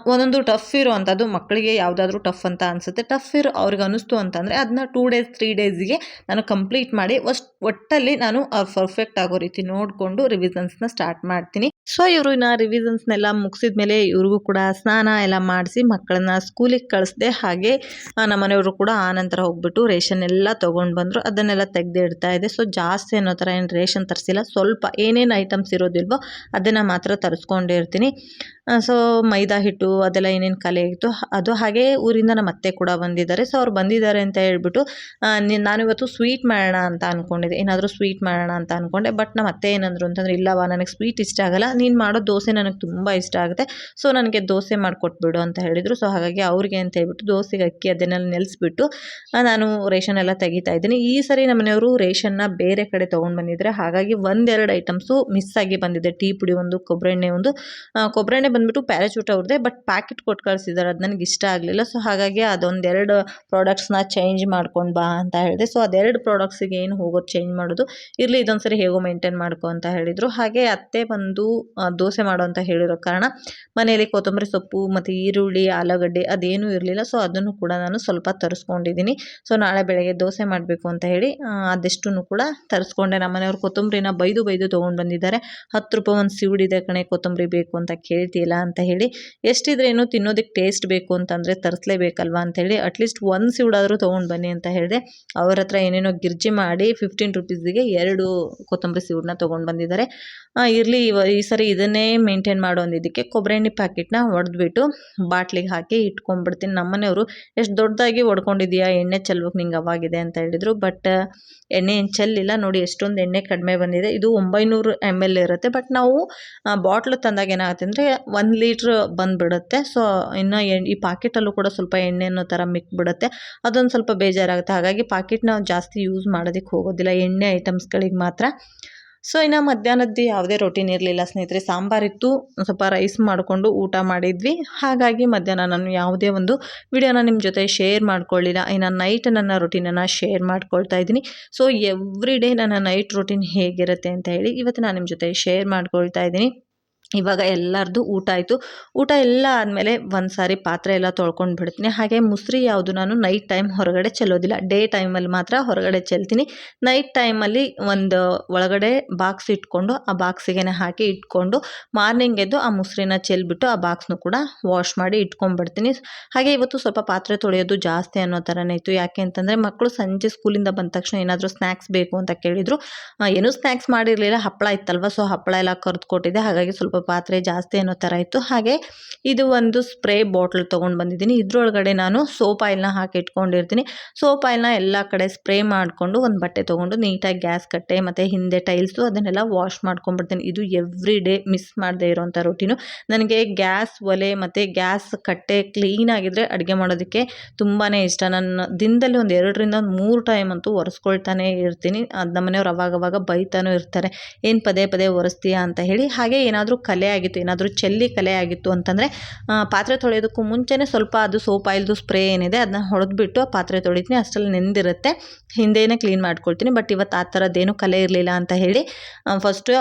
ಒಂದೊಂದು ಟಫ್ ಇರೋ ಅಂಥದ್ದು ಮಕ್ಕಳಿಗೆ ಯಾವುದಾದ್ರೂ ಟಫ್ ಅಂತ ಅನಿಸುತ್ತೆ. ಟಫ್ ಇರೋ ಅವ್ರಿಗೆ ಅನ್ನಿಸ್ತು ಅಂತಂದರೆ ಅದನ್ನ ಟೂ ಡೇಸ್, ತ್ರೀ ಡೇಸ್ಗೆ ನಾನು ಕಂಪ್ಲೀಟ್ ಮಾಡಿ ಒಟ್ಟಲ್ಲಿ ನಾನು ಪರ್ಫೆಕ್ಟ್ ಆಗೋ ರೀತಿ ನೋಡಿಕೊಂಡು ರಿವಿಸನ್ಸ್ನ ಸ್ಟಾರ್ಟ್ ಮಾಡ್ತೀನಿ. ಸೊ ಇವರು ಇನ್ನು ರಿವಿಸನ್ಸ್ನೆಲ್ಲ ಮುಗಿಸಿದ ಮೇಲೆ ಇವ್ರಿಗೂ ಕೂಡ ಸ್ನಾನ ಎಲ್ಲ ಮಾಡಿಸಿ ಮಕ್ಕಳನ್ನ ಸ್ಕೂಲಿಗೆ ಕಳಿಸ್ದೆ ಹಾಗೆ ನಮ್ಮನೆಯವರು ನಮ್ಮ ಮನೆಯವರು ಕೂಡ ಆನಂತರ ನಂತರ ಹೋಗ್ಬಿಟ್ಟು ರೇಷನ್ ಎಲ್ಲ ತೊಗೊಂಡು ಬಂದರು. ಅದನ್ನೆಲ್ಲ ತೆಗೆದು ಇಡ್ತಾ ಇದೆ ಸೊ ಜಾಸ್ತಿ ಅನ್ನೋ ಥರ ಏನು ರೇಷನ್ ತರಿಸಿಲ್ಲ. ಸ್ವಲ್ಪ ಏನೇನು ಐಟಮ್ಸ್ ಇರೋದಿಲ್ವೋ ಅದನ್ನು ಮಾತ್ರ ತರಿಸ್ಕೊಂಡಿರ್ತೀನಿ ಸೊ ಮೈದಾ ಹಿಟ್ಟು ಅದೆಲ್ಲ ಏನೇನು ಖಾಲಿ ಆಗಿತ್ತು ಅದು ಹಾಗೆ ಊರಿಂದ ನಮ್ಮ ಅತ್ತೆ ಕೂಡ ಬಂದಿದ್ದಾರೆ. ಸೊ ಅವ್ರು ಬಂದಿದ್ದಾರೆ ಅಂತ ಹೇಳ್ಬಿಟ್ಟು ಆ, ನಿ- ನಾನು ಇವತ್ತು ಸ್ವೀಟ್ ಮಾಡೋಣ ಅಂತ ಅಂದ್ಕೊಂಡಿದ್ದೆ ಏನಾದರೂ ಸ್ವೀಟ್ ಮಾಡೋಣ ಅಂತ ಅಂದ್ಕೊಂಡೆ ಬಟ್ ನಮ್ಮ ಅತ್ತೆ ಏನಂದ್ರು ಅಂತಂದ್ರೆ ಇಲ್ಲವ ನನಗೆ ಸ್ವೀಟ್ ಇಷ್ಟ ಆಗಲ್ಲ ನೀನು ಮಾಡೋ ದೋಸೆ ನನಗೆ ತುಂಬ ಇಷ್ಟ ಆಗುತ್ತೆ ಸೊ ನನಗೆ ದೋಸೆ ಮಾಡಿಕೊಟ್ಬಿಡು ಅಂತ ಹೇಳಿದರು. ಸೊ ಹಾಗಾಗಿ ಅವ್ರಿಗೆ ಅಂತ ಹೇಳ್ಬಿಟ್ಟು ದೋಸೆಗೆ ಅಕ್ಕಿ ಅದನ್ನೆಲ್ಲ ನೆಲೆಸ್ಬಿಟ್ಟು ನಾನು ರೇಷನ್ ಎಲ್ಲ ತೆಗಿತಾ ಇದ್ದೀನಿ. ಈ ಸರಿ ನಮ್ಮ ಮನೆಯವರು ರೇಷನ್ನ ಬೇರೆ ಕಡೆ ತೊಗೊಂಡು ಬಂದಿದ್ದಾರೆ. ಹಾಗಾಗಿ ಒಂದೆರಡು ಐಟಮ್ಸು ಮಿಸ್ ಆಗಿ ಬಂದಿದೆ. ಟೀ ಪುಡಿ ಒಂದು ಕೊಬ್ಬರೆಣ್ಣೆ ಒಂದು ಕೊಬ್ಬರೆಣ್ಣೆ ಬಂದ್ಬಿಟ್ಟು ಪ್ಯಾರಾಚೂಟ್ ಅವ್ರದ್ದೇ ಬಟ್ ಪ್ಯಾಕೆಟ್ ಕೊಟ್ಟು ಕಳಿಸಿದ್ದಾರೆ ಅದು ನನಗೆ ಇಷ್ಟ ಆಗಲಿಲ್ಲ. ಸೊ ಹಾಗಾಗಿ ಅದೊಂದೆರಡು ಪ್ರಾಡಕ್ಟ್ಸ್ನ ಚೇಂಜ್ ಮಾಡ್ಕೊಂಡು ಬಾ ಅಂತ ಹೇಳಿದೆ. ಸೊ ಅದೆರಡು ಪ್ರಾಡಕ್ಟ್ಸಿಗೆ ಏನು ಹೋಗೋದು ಚೇಂಜ್ ಮಾಡೋದು? ಇರಲಿ ಇದೊಂದು ಸರಿ ಹೇಗೋ ಮೇಂಟೈನ್ ಮಾಡ್ಕೊ ಅಂತ ಹೇಳಿದರು. ಹಾಗೆ ಅತ್ತೆ ಬಂದು ದೋಸೆ ಮಾಡೋ ಅಂತ ಹೇಳಿರೋ ಕಾರಣ ಮನೆಯಲ್ಲಿ ಕೊತ್ತಂಬರಿ ಸೊಪ್ಪು ಮತ್ತು ಈರುಳ್ಳಿ, ಆಲೂಗಡ್ಡೆ ಅದೇನೂ ಇರಲಿಲ್ಲ. ಸೊ ಅದನ್ನು ಕೂಡ ನಾನು ಸ್ವಲ್ಪ ತರಿಸ್ಕೊಂಡಿದ್ದೀನಿ. ಸೊ ನಾಳೆ ಬೆಳಗ್ಗೆ ದೋಸೆ ಮಾಡಬೇಕು ಅಂತ ಹೇಳಿ ಅದೆಷ್ಟನ್ನು ಕೂಡ ತರಿಸ್ಕೊಂಡೆ. ನಮ್ಮ ಮನೆಯವ್ರು ಕೊತ್ತಂಬರಿನ ಬೈದು ಬೈದು ತೊಗೊಂಡು ಬಂದಿದ್ದಾರೆ. ಹತ್ತು ರೂಪಾಯಿ ಒಂದು ಸಿವುಡಿದೆ ಕಣೆ, ಕೊತ್ತಂಬರಿ ಬೇಕು ಅಂತ ಕೇಳ್ತಿಲ್ಲ ಅಂತ ಹೇಳಿ, ಎಷ್ಟಿದ್ರೇನು ತಿನ್ನೋದಕ್ಕೆ ಟೇಸ್ಟ್ ಬೇಕು ಅಂತಂದರೆ ತರಿಸ್ಲೇಬೇಕಲ್ವಾ ಅಂತ ಹೇಳಿ ಅಟ್ಲೀಸ್ಟ್ ಒಂದು ಸೀಡಾದರೂ ತೊಗೊಂಡು ಬನ್ನಿ ಅಂತ ಹೇಳಿದೆ. ಅವ್ರ ಹತ್ರ ಏನೇನೋ ಗಿರ್ಜಿ ಮಾಡಿ ಫಿಫ್ಟೀನ್ ರುಪೀಸಿಗೆ ಎರಡು ಕೊತ್ತಂಬರಿ ಸೀಡ್ನ ತೊಗೊಂಡು ಬಂದಿದ್ದಾರೆ. ಇರಲಿ ಈ ಸರಿ ಇದನ್ನೇ ಮೇಂಟೈನ್ ಮಾಡೋ ಅಂದಿದ್ದಕ್ಕೆ ಕೊಬ್ಬರಿ ಎಣ್ಣೆ ಪ್ಯಾಕೆಟ್ನ ಒಡೆದ್ಬಿಟ್ಟು ಬಾಟ್ಲಿಗೆ ಹಾಕಿ ಇಟ್ಕೊಂಡ್ಬಿಡ್ತೀನಿ. ನಮ್ಮನೆಯವರು ಎಷ್ಟು ದೊಡ್ಡದಾಗಿ ಹೊಡ್ಕೊಂಡಿದ್ಯಾ ಎಣ್ಣೆ ಚೆಲ್ಬೇಕು ನಿಂಗೆ ಅವಾಗಿದೆ ಅಂತ ಹೇಳಿದರು. ಬಟ್ ಎಣ್ಣೆ ಏನು ಚೆಲ್ಲಿಲ್ಲ ನೋಡಿ ಎಷ್ಟೊಂದು ಎಣ್ಣೆ ಕಡಿಮೆ ಬಂದಿದೆ. ಇದು ಒಂಬೈನೂರು ಎಂ ಎಲ್ ಇರುತ್ತೆ. ಬಟ್ ನಾವು ಬಾಟ್ಲು ತಂದಾಗ ಏನಾಗುತ್ತೆ ಅಂದರೆ ಒಂದು ಲೀಟ್ರ್ ಬಂದುಬಿಡುತ್ತೆ. ಸೊ ಇನ್ನು ಎಣ್, ಈ ಪಾಕೆಟಲ್ಲೂ ಕೂಡ ಸ್ವಲ್ಪ ಎಣ್ಣೆ ಅನ್ನೋ ಥರ ಮಿಕ್ಬಿಡುತ್ತೆ. ಅದೊಂದು ಸ್ವಲ್ಪ ಬೇಜಾರಾಗುತ್ತೆ. ಹಾಗಾಗಿ ಪಾಕೆಟ್ನ ಜಾಸ್ತಿ ಯೂಸ್ ಮಾಡೋದಕ್ಕೆ ಹೋಗೋದಿಲ್ಲ. ಎಣ್ಣೆ ಐಟಮ್ಸ್ಗಳಿಗೆ ಮಾತ್ರ. ಸೊ ಇನ್ನು ಮಧ್ಯಾಹ್ನದ್ದು ಯಾವುದೇ ರೊಟೀನ್ ಇರಲಿಲ್ಲ ಸ್ನೇಹಿತರೆ. ಸಾಂಬಾರಿತ್ತು ಸ್ವಲ್ಪ ರೈಸ್ ಮಾಡಿಕೊಂಡು ಊಟ ಮಾಡಿದ್ವಿ. ಹಾಗಾಗಿ ಮಧ್ಯಾಹ್ನ ನಾನು ಯಾವುದೇ ಒಂದು ವಿಡಿಯೋನ ನಿಮ್ಮ ಜೊತೆ ಶೇರ್ ಮಾಡ್ಕೊಳ್ಳಿಲ್ಲ. ಇನ್ನು ನೈಟ್ ನನ್ನ ರೊಟೀನನ್ನು ಶೇರ್ ಮಾಡ್ಕೊಳ್ತಾ ಇದ್ದೀನಿ. ಸೊ ಎವ್ರಿ ಡೇ ನನ್ನ ನೈಟ್ ರೊಟೀನ್ ಹೇಗಿರುತ್ತೆ ಅಂತ ಹೇಳಿ ಇವತ್ತು ನಾನು ನಿಮ್ಮ ಜೊತೆ ಶೇರ್ ಮಾಡ್ಕೊಳ್ತಾ ಇದ್ದೀನಿ. ಇವಾಗ ಎಲ್ಲರದ್ದು ಊಟ ಆಯಿತು. ಊಟ ಎಲ್ಲ ಆದಮೇಲೆ ಒಂದು ಸಾರಿ ಪಾತ್ರೆ ಎಲ್ಲ ತೊಳ್ಕೊಂಡು ಬಿಡ್ತೀನಿ. ಹಾಗೆ ಮುಸ್ರಿ ಯಾವುದು ನಾನು ನೈಟ್ ಟೈಮ್ ಹೊರಗಡೆ ಚೆಲ್ಲೋದಿಲ್ಲ. ಡೇ ಟೈಮಲ್ಲಿ ಮಾತ್ರ ಹೊರಗಡೆ ಚೆಲ್ತೀನಿ. ನೈಟ್ ಟೈಮಲ್ಲಿ ಒಂದು ಒಳಗಡೆ ಬಾಕ್ಸ್ ಇಟ್ಕೊಂಡು ಆ ಬಾಕ್ಸಿಗೆ ಹಾಕಿ ಇಟ್ಕೊಂಡು ಮಾರ್ನಿಂಗ್ ಎದ್ದು ಆ ಮುಸ್ರಿನ ಚೆಲ್ಬಿಟ್ಟು ಆ ಬಾಕ್ಸ್ನು ಕೂಡ ವಾಶ್ ಮಾಡಿ ಇಟ್ಕೊಂಡ್ಬಿಡ್ತೀನಿ ಹಾಗೆ ಇವತ್ತು ಸ್ವಲ್ಪ ಪಾತ್ರೆ ತೊಳೆಯೋದು ಜಾಸ್ತಿ ಅನ್ನೋ ಥರನೇ ಇತ್ತು. ಯಾಕೆ ಅಂತಂದರೆ ಮಕ್ಕಳು ಸಂಜೆ ಸ್ಕೂಲಿಂದ ಬಂದ ತಕ್ಷಣ ಏನಾದರೂ ಸ್ನ್ಯಾಕ್ಸ್ ಬೇಕು ಅಂತ ಕೇಳಿದರು. ಏನೂ ಸ್ನ್ಯಾಕ್ಸ್ ಮಾಡಿರಲಿಲ್ಲ. ಹಪ್ಪಳ ಇತ್ತಲ್ವ? ಸೊ ಹಪ್ಪಳ ಎಲ್ಲ ಕರೆದು ಕೊಟ್ಟಿದ್ದೆ. ಹಾಗಾಗಿ ಸ್ವಲ್ಪ ಪಾತ್ರೆ ಜಾಸ್ತಿ ಅನ್ನೋ ಥರ ಇತ್ತು. ಹಾಗೆ ಇದು ಒಂದು ಸ್ಪ್ರೇ ಬಾಟ್ಲ್ ತೊಗೊಂಡು ಬಂದಿದ್ದೀನಿ. ಇದರೊಳಗಡೆ ನಾನು ಸೋಪ್ ಆಯಿಲ್ನ ಹಾಕಿ ಇಟ್ಕೊಂಡಿರ್ತೀನಿ. ಸೋಪ್ ಆಯಿಲ್ನ ಎಲ್ಲ ಕಡೆ ಸ್ಪ್ರೇ ಮಾಡಿಕೊಂಡು ಒಂದು ಬಟ್ಟೆ ತೊಗೊಂಡು ನೀಟಾಗಿ ಗ್ಯಾಸ್ ಕಟ್ಟೆ ಮತ್ತು ಹಿಂದೆ ಟೈಲ್ಸು ಅದನ್ನೆಲ್ಲ ವಾಶ್ ಮಾಡ್ಕೊಂಡ್ಬಿಡ್ತೀನಿ ಇದು ಎವ್ರಿ ಡೇ ಮಿಸ್ ಮಾಡದೇ ಇರೋವಂಥ ರೊಟೀನು. ನನಗೆ ಗ್ಯಾಸ್ ಒಲೆ ಮತ್ತು ಗ್ಯಾಸ್ ಕಟ್ಟೆ ಕ್ಲೀನಾಗಿದ್ದರೆ ಅಡುಗೆ ಮಾಡೋದಕ್ಕೆ ತುಂಬಾ ಇಷ್ಟ. ನನ್ನ ದಿನದಲ್ಲಿ ಒಂದು ಎರಡರಿಂದ ಒಂದು ಮೂರು ಟೈಮ್ ಅಂತೂ ಒರೆಸ್ಕೊಳ್ತಾನೆ ಇರ್ತೀನಿ. ಅದು ನಮ್ಮನೆಯವ್ರು ಅವಾಗವಾಗ ಬೈತಾನೂ ಇರ್ತಾರೆ. ಏನು ಪದೇ ಪದೇ ಒರೆಸ್ತೀಯಾ ಅಂತ ಹೇಳಿ. ಹಾಗೆ ಏನಾದರೂ ಕಲೆ ಆಗಿತ್ತು, ಏನಾದರೂ ಚೆಲ್ಲಿ ಕಲೆ ಆಗಿತ್ತು ಅಂತಂದರೆ ಪಾತ್ರೆ ತೊಳೆಯೋದಕ್ಕೂ ಮುಂಚೆನೇ ಸ್ವಲ್ಪ ಅದು ಸೋಪ್ ಆಯಿಲ್ದು ಸ್ಪ್ರೇ ಏನಿದೆ ಅದನ್ನ ಹೊಡೆದ್ಬಿಟ್ಟು ಆ ಪಾತ್ರೆ ತೊಳಿತೀನಿ, ಅಷ್ಟರಲ್ಲಿ ನೆಂದಿರುತ್ತೆ. ಹಿಂದೆಯೇ ಕ್ಲೀನ್ ಮಾಡ್ಕೊಳ್ತೀನಿ, ಬಟ್ ಇವತ್ತು ಆ ಥರದ್ದೇನು ಕಲೆ ಇರಲಿಲ್ಲ ಅಂತ ಹೇಳಿ ಫಸ್ಟು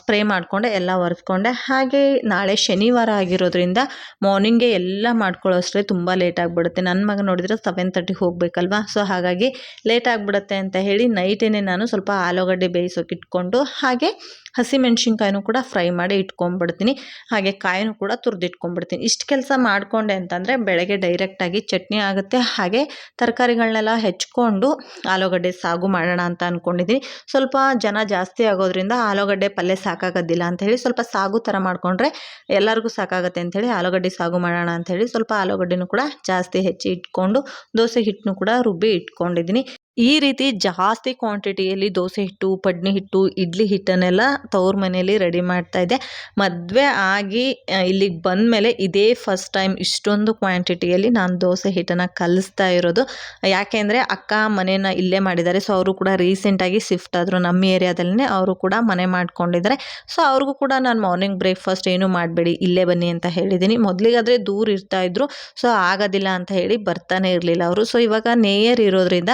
ಸ್ಪ್ರೇ ಮಾಡಿಕೊಂಡೆ, ಎಲ್ಲ ಒರೆಸ್ಕೊಂಡೆ. ಹಾಗೆ ನಾಳೆ ಶನಿವಾರ ಆಗಿರೋದ್ರಿಂದ ಮಾರ್ನಿಂಗೇ ಎಲ್ಲ ಮಾಡ್ಕೊಳ್ಳೋ ತುಂಬ ಲೇಟ್ ಆಗಿಬಿಡುತ್ತೆ. ನನ್ನ ಮಗ ನೋಡಿದರೆ ಸೆವೆನ್ ತರ್ಟಿಗೆ ಹೋಗಬೇಕಲ್ವಾ? ಸೊ ಹಾಗಾಗಿ ಲೇಟ್ ಆಗಿಬಿಡುತ್ತೆ ಅಂತ ಹೇಳಿ ನೈಟೇನೆ ನಾನು ಸ್ವಲ್ಪ ಆಲೂಗಡ್ಡೆ ಬೇಯಿಸೋಕೆ ಇಟ್ಕೊಂಡು, ಹಾಗೆ ಹಸಿಮೆಣ್ಸಿನ್ಕಾಯಿನೂ ಕೂಡ ಫ್ರೈ ಮಾಡಿ ಇಟ್ಕೊಂಡ್ಬಿಡ್ತೀನಿ ಹಾಗೆ ಕಾಯಿನೂ ಕೂಡ ತುರಿದಿಟ್ಕೊಂಡ್ಬಿಡ್ತೀನಿ ಇಷ್ಟು ಕೆಲಸ ಮಾಡಿಕೊಂಡೆ ಅಂತಂದರೆ ಬೆಳಗ್ಗೆ ಡೈರೆಕ್ಟಾಗಿ ಚಟ್ನಿ ಆಗುತ್ತೆ. ಹಾಗೆ ತರಕಾರಿಗಳನ್ನೆಲ್ಲ ಹೆಚ್ಕೊಂಡು ಆಲೂಗಡ್ಡೆ ಸಾಗು ಮಾಡೋಣ ಅಂತ ಅಂದ್ಕೊಂಡಿದ್ದೀನಿ ಸ್ವಲ್ಪ ಜನ ಜಾಸ್ತಿ ಆಗೋದ್ರಿಂದ ಆಲೂಗಡ್ಡೆ ಪಲ್ಯ ಸಾಕಾಗೋದಿಲ್ಲ ಅಂತ ಹೇಳಿ ಸ್ವಲ್ಪ ಸಾಗು ಥರ ಮಾಡಿಕೊಂಡ್ರೆ ಎಲ್ಲರಿಗೂ ಸಾಕಾಗುತ್ತೆ ಅಂಥೇಳಿ ಆಲೂಗಡ್ಡೆ ಸಾಗು ಮಾಡೋಣ ಅಂಥೇಳಿ ಸ್ವಲ್ಪ ಆಲೂಗಡ್ಡೆನೂ ಕೂಡ ಜಾಸ್ತಿ ಹೆಚ್ಚಿ ಇಟ್ಕೊಂಡು ದೋಸೆ ಹಿಟ್ಟನ್ನು ಕೂಡ ರುಬ್ಬಿ ಇಟ್ಕೊಂಡಿದ್ದೀನಿ ಈ ರೀತಿ ಜಾಸ್ತಿ ಕ್ವಾಂಟಿಟಿಯಲ್ಲಿ ದೋಸೆ ಹಿಟ್ಟು ಪಡ್ನಿ ಹಿಟ್ಟು, ಇಡ್ಲಿ ಹಿಟ್ಟನ್ನೆಲ್ಲ ತವ್ರ ಮನೆಯಲ್ಲಿ ರೆಡಿ ಮಾಡ್ತಾ ಇದ್ದೆ. ಮದುವೆ ಆಗಿ ಇಲ್ಲಿಗೆ ಬಂದ ಮೇಲೆ ಇದೇ ಫಸ್ಟ್ ಟೈಮ್ ಇಷ್ಟೊಂದು ಕ್ವಾಂಟಿಟಿಯಲ್ಲಿ ನಾನು ದೋಸೆ ಹಿಟ್ಟನ್ನು ಕಲಿಸ್ತಾ ಇರೋದು. ಯಾಕೆಂದರೆ ಅಕ್ಕ ಮನೇನ ಇಲ್ಲೇ ಮಾಡಿದ್ದಾರೆ. ಸೊ, ಅವರು ಕೂಡ ರೀಸೆಂಟಾಗಿ ಶಿಫ್ಟ್ ಆದರು. ನಮ್ಮ ಏರಿಯಾದಲ್ಲೇ ಅವರು ಕೂಡ ಮನೆ ಮಾಡ್ಕೊಂಡಿದ್ದಾರೆ. ಸೊ, ಅವ್ರಿಗೂ ಕೂಡ ನಾನು ಮಾರ್ನಿಂಗ್ ಬ್ರೇಕ್ಫಾಸ್ಟ್ ಏನೂ ಮಾಡಬೇಡಿ, ಇಲ್ಲೇ ಬನ್ನಿ ಅಂತ ಹೇಳಿದ್ದೀನಿ. ಮೊದಲಿಗಾದರೆ ದೂರ ಇರ್ತಾಯಿದ್ರು ಸೊ, ಆಗೋದಿಲ್ಲ ಅಂತ ಹೇಳಿ ಬರ್ತಾನೆ ಇರಲಿಲ್ಲ ಅವರು. ಸೊ, ಇವಾಗ ನೇಯರ್ ಇರೋದ್ರಿಂದ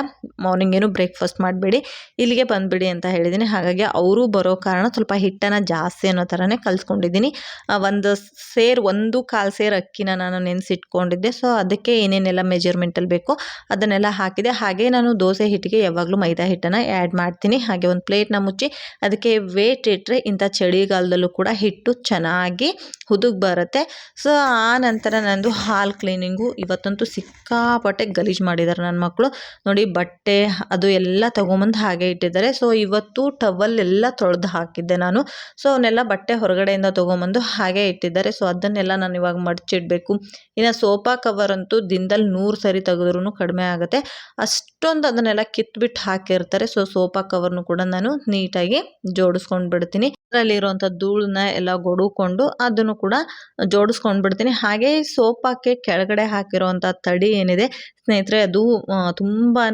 ಮಾರ್ನಿಂಗ್ ಏನು ಬ್ರೇಕ್ಫಾಸ್ಟ್ ಮಾಡಬೇಡಿ, ಇಲ್ಲಿಗೆ ಬಂದುಬಿಡಿ ಅಂತ ಹೇಳಿದ್ದೀನಿ. ಹಾಗಾಗಿ ಅವರು ಬರೋ ಕಾರಣ ಸ್ವಲ್ಪ ಹಿಟ್ಟನ್ನು ಜಾಸ್ತಿ ಅನ್ನೋ ಥರನೇ ಕಲಿಸ್ಕೊಂಡಿದ್ದೀನಿ. ಒಂದು ಸೇರ್, ಒಂದು ಕಾಲು ಸೇರ್ ಅಕ್ಕಿನ ನಾನು ನೆನೆಸಿಟ್ಕೊಂಡಿದ್ದೆ. ಸೊ ಅದಕ್ಕೆ ಏನೇನೆಲ್ಲ ಮೆಜರ್ಮೆಂಟಲ್ಲಿ ಬೇಕೋ ಅದನ್ನೆಲ್ಲ ಹಾಕಿದೆ. ಹಾಗೆ ನಾನು ದೋಸೆ ಹಿಟ್ಟಿಗೆ ಯಾವಾಗಲೂ ಮೈದಾ ಹಿಟ್ಟನ್ನು ಆ್ಯಡ್ ಮಾಡ್ತೀನಿ. ಹಾಗೆ ಒಂದು ಪ್ಲೇಟ್ನ ಮುಚ್ಚಿ ಅದಕ್ಕೆ ವೇಟ್ ಇಟ್ಟರೆ ಇಂಥ ಚಳಿಗಾಲದಲ್ಲೂ ಕೂಡ ಹಿಟ್ಟು ಚೆನ್ನಾಗಿ ಹುದುಗ್ ಬರುತ್ತೆ. ಸೊ ಆ ನಂತರ ನಂದು ಹಾಲ್ ಕ್ಲೀನಿಂಗು ಇವತ್ತಂತೂ ಸಿಕ್ಕಾಪಟ್ಟೆ ಗಲೀಜು ಮಾಡಿದ್ದಾರೆ ನನ್ನ ಮಕ್ಕಳು. ನೋಡಿ ಬಟ್ಟೆ ಅದು ಎಲ್ಲ ತೊಗೊಂಬಂದು ಹಾಗೆ ಇಟ್ಟಿದ್ದಾರೆ. ಸೊ ಇವತ್ತು ಟವಲ್ ಎಲ್ಲ ತೊಳೆದು ಹಾಕಿದ್ದೆ ನಾನು. ಸೊ ಅವನ್ನೆಲ್ಲ ಬಟ್ಟೆ ಹೊರಗಡೆಯಿಂದ ತೊಗೊಂಬಂದು ಹಾಗೆ ಇಟ್ಟಿದ್ದಾರೆ. ಸೊ ಅದನ್ನೆಲ್ಲ ನಾನು ಇವಾಗ ಮಡಚಿಡಬೇಕು. ಇನ್ನು ಸೋಫಾ ಕವರ್ ಅಂತೂ ದಿನದಲ್ಲಿ ನೂರು ಸರಿ ತೆಗೆದ್ರೂ ಕಡಿಮೆ ಆಗುತ್ತೆ. ಅಷ್ಟೊಂದು ಅದನ್ನೆಲ್ಲ ಕಿತ್ಬಿಟ್ಟು ಹಾಕಿರ್ತಾರೆ. ಸೊ ಸೋಫಾ ಕವರ್ನು ಕೂಡ ನಾನು ನೀಟಾಗಿ ಜೋಡಿಸ್ಕೊಂಡು ಬಿಡ್ತೀನಿ. ಅದರಲ್ಲಿರುವಂಥ ಧೂಳನ್ನ ಎಲ್ಲ ಗೊಡುಕೊಂಡು ಅದನ್ನು ಕೂಡ ಜೋಡಿಸ್ಕೊಂಡು ಬಿಡ್ತೀನಿ. ಹಾಗೆ ಸೋಫಾಕ್ಕೆ ಕೆಳಗಡೆ ಹಾಕಿರೋವಂಥ ತಡಿ ಏನಿದೆ, ಸ್ನೇಹಿತರೆ, ಅದು ತುಂಬಾ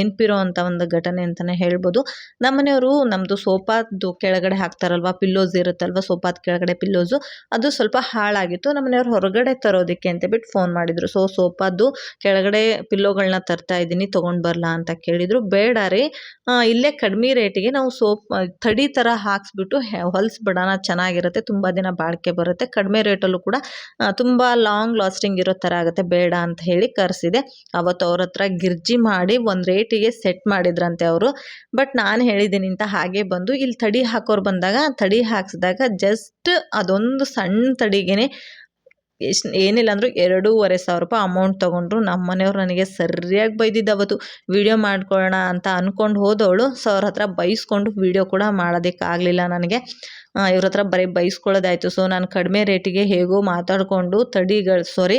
ನೆನಪಿರೋವಂಥ ಒಂದು ಘಟನೆ ಅಂತಲೇ ಹೇಳ್ಬೋದು. ನಮ್ಮನೆಯವರು ನಮ್ಮದು ಸೋಫಾದ್ದು ಕೆಳಗಡೆ ಹಾಕ್ತಾರಲ್ವ ಪಿಲ್ಲೋಸ್ ಇರುತ್ತಲ್ವ ಸೋಫಾದ ಕೆಳಗಡೆ ಪಿಲ್ಲೋಸು ಅದು ಸ್ವಲ್ಪ ಹಾಳಾಗಿತ್ತು. ನಮ್ಮನೆಯವ್ರು ಹೊರಗಡೆ ತರೋದಕ್ಕೆ ಅಂತ ಬಿಟ್ಟು ಫೋನ್ ಮಾಡಿದರು. ಸೊ ಸೋಫಾದ್ದು ಕೆಳಗಡೆ ಪಿಲ್ಲೋಗಳನ್ನ ತರ್ತಾ ಇದ್ದೀನಿ, ತೊಗೊಂಡು ಬರಲಾ ಅಂತ ಕೇಳಿದರು. ಬೇಡ ರೀ. ಇಲ್ಲೇ ಕಡಿಮೆ ರೇಟಿಗೆ ನಾವು ಸೋಪ್, ತಡಿ ಥರ ಹಾಕ್ಸ್ಬಿಟ್ಟು ಹೊಲಿಸ್ಬಿಡೋಣ ಚೆನ್ನಾಗಿರುತ್ತೆ, ತುಂಬ ದಿನ ಬಾಳಿಕೆ ಬರುತ್ತೆ. ಕಡಿಮೆ ರೇಟಲ್ಲೂ ಕೂಡ ತುಂಬ ಲಾಂಗ್ ಲಾಸ್ಟಿಂಗ್ ಇರೋ ಥರ ಆಗುತ್ತೆ, ಬೇಡ ಅಂತ ಹೇಳಿ ಕರೆಸಿದೆ. ಅವತ್ತು ಅವ್ರ ಹತ್ರ ಗಿರ್ಜಿ ಮಾಡಿ ಒಂದು ರೇಟಿಗೆ ಸೆಟ್ ಮಾಡಿದ್ರಂತೆ ಅವರು. ಬಟ್ ನಾನು ಹೇಳಿದ್ದೀನಿ ಅಂತ ಹಾಗೆ ಬಂದು ಇಲ್ಲಿ ತಡಿ ಹಾಕೋರು ಬಂದಾಗ, ತಡಿ ಹಾಕ್ಸಿದಾಗ ಜಸ್ಟ್ ಅದೊಂದು ಸಣ್ಣ ತಡಿಗೆ ಎಷ್ಟು ಏನಿಲ್ಲ ಅಂದರೂ ಎರಡೂವರೆ ಸಾವಿರ ರೂಪಾಯಿ ಅಮೌಂಟ್ ತೊಗೊಂಡ್ರು. ನಮ್ಮ ಮನೆಯವ್ರು ನನಗೆ ಸರಿಯಾಗಿ ಬೈದಿದ್ದು ಅವತ್ತು. ವೀಡಿಯೋ ಮಾಡ್ಕೊಳ್ಳೋಣ ಅಂತ ಅಂದ್ಕೊಂಡು ಹೋದವಳು. ಸೊ ಅವ್ರ ಹತ್ರ ಬೈಸ್ಕೊಂಡು ವೀಡಿಯೋ ಕೂಡ ಮಾಡೋದಕ್ಕಾಗಲಿಲ್ಲ ನನಗೆ. ಇವ್ರ ಹತ್ರ ಬರೀ ಬೈಸ್ಕೊಳ್ಳೋದಾಯಿತು. ಸೊ ನಾನು ಕಡಿಮೆ ರೇಟಿಗೆ ಹೇಗೋ ಮಾತಾಡಿಕೊಂಡು ತಡಿಗಳು ಸಾರಿ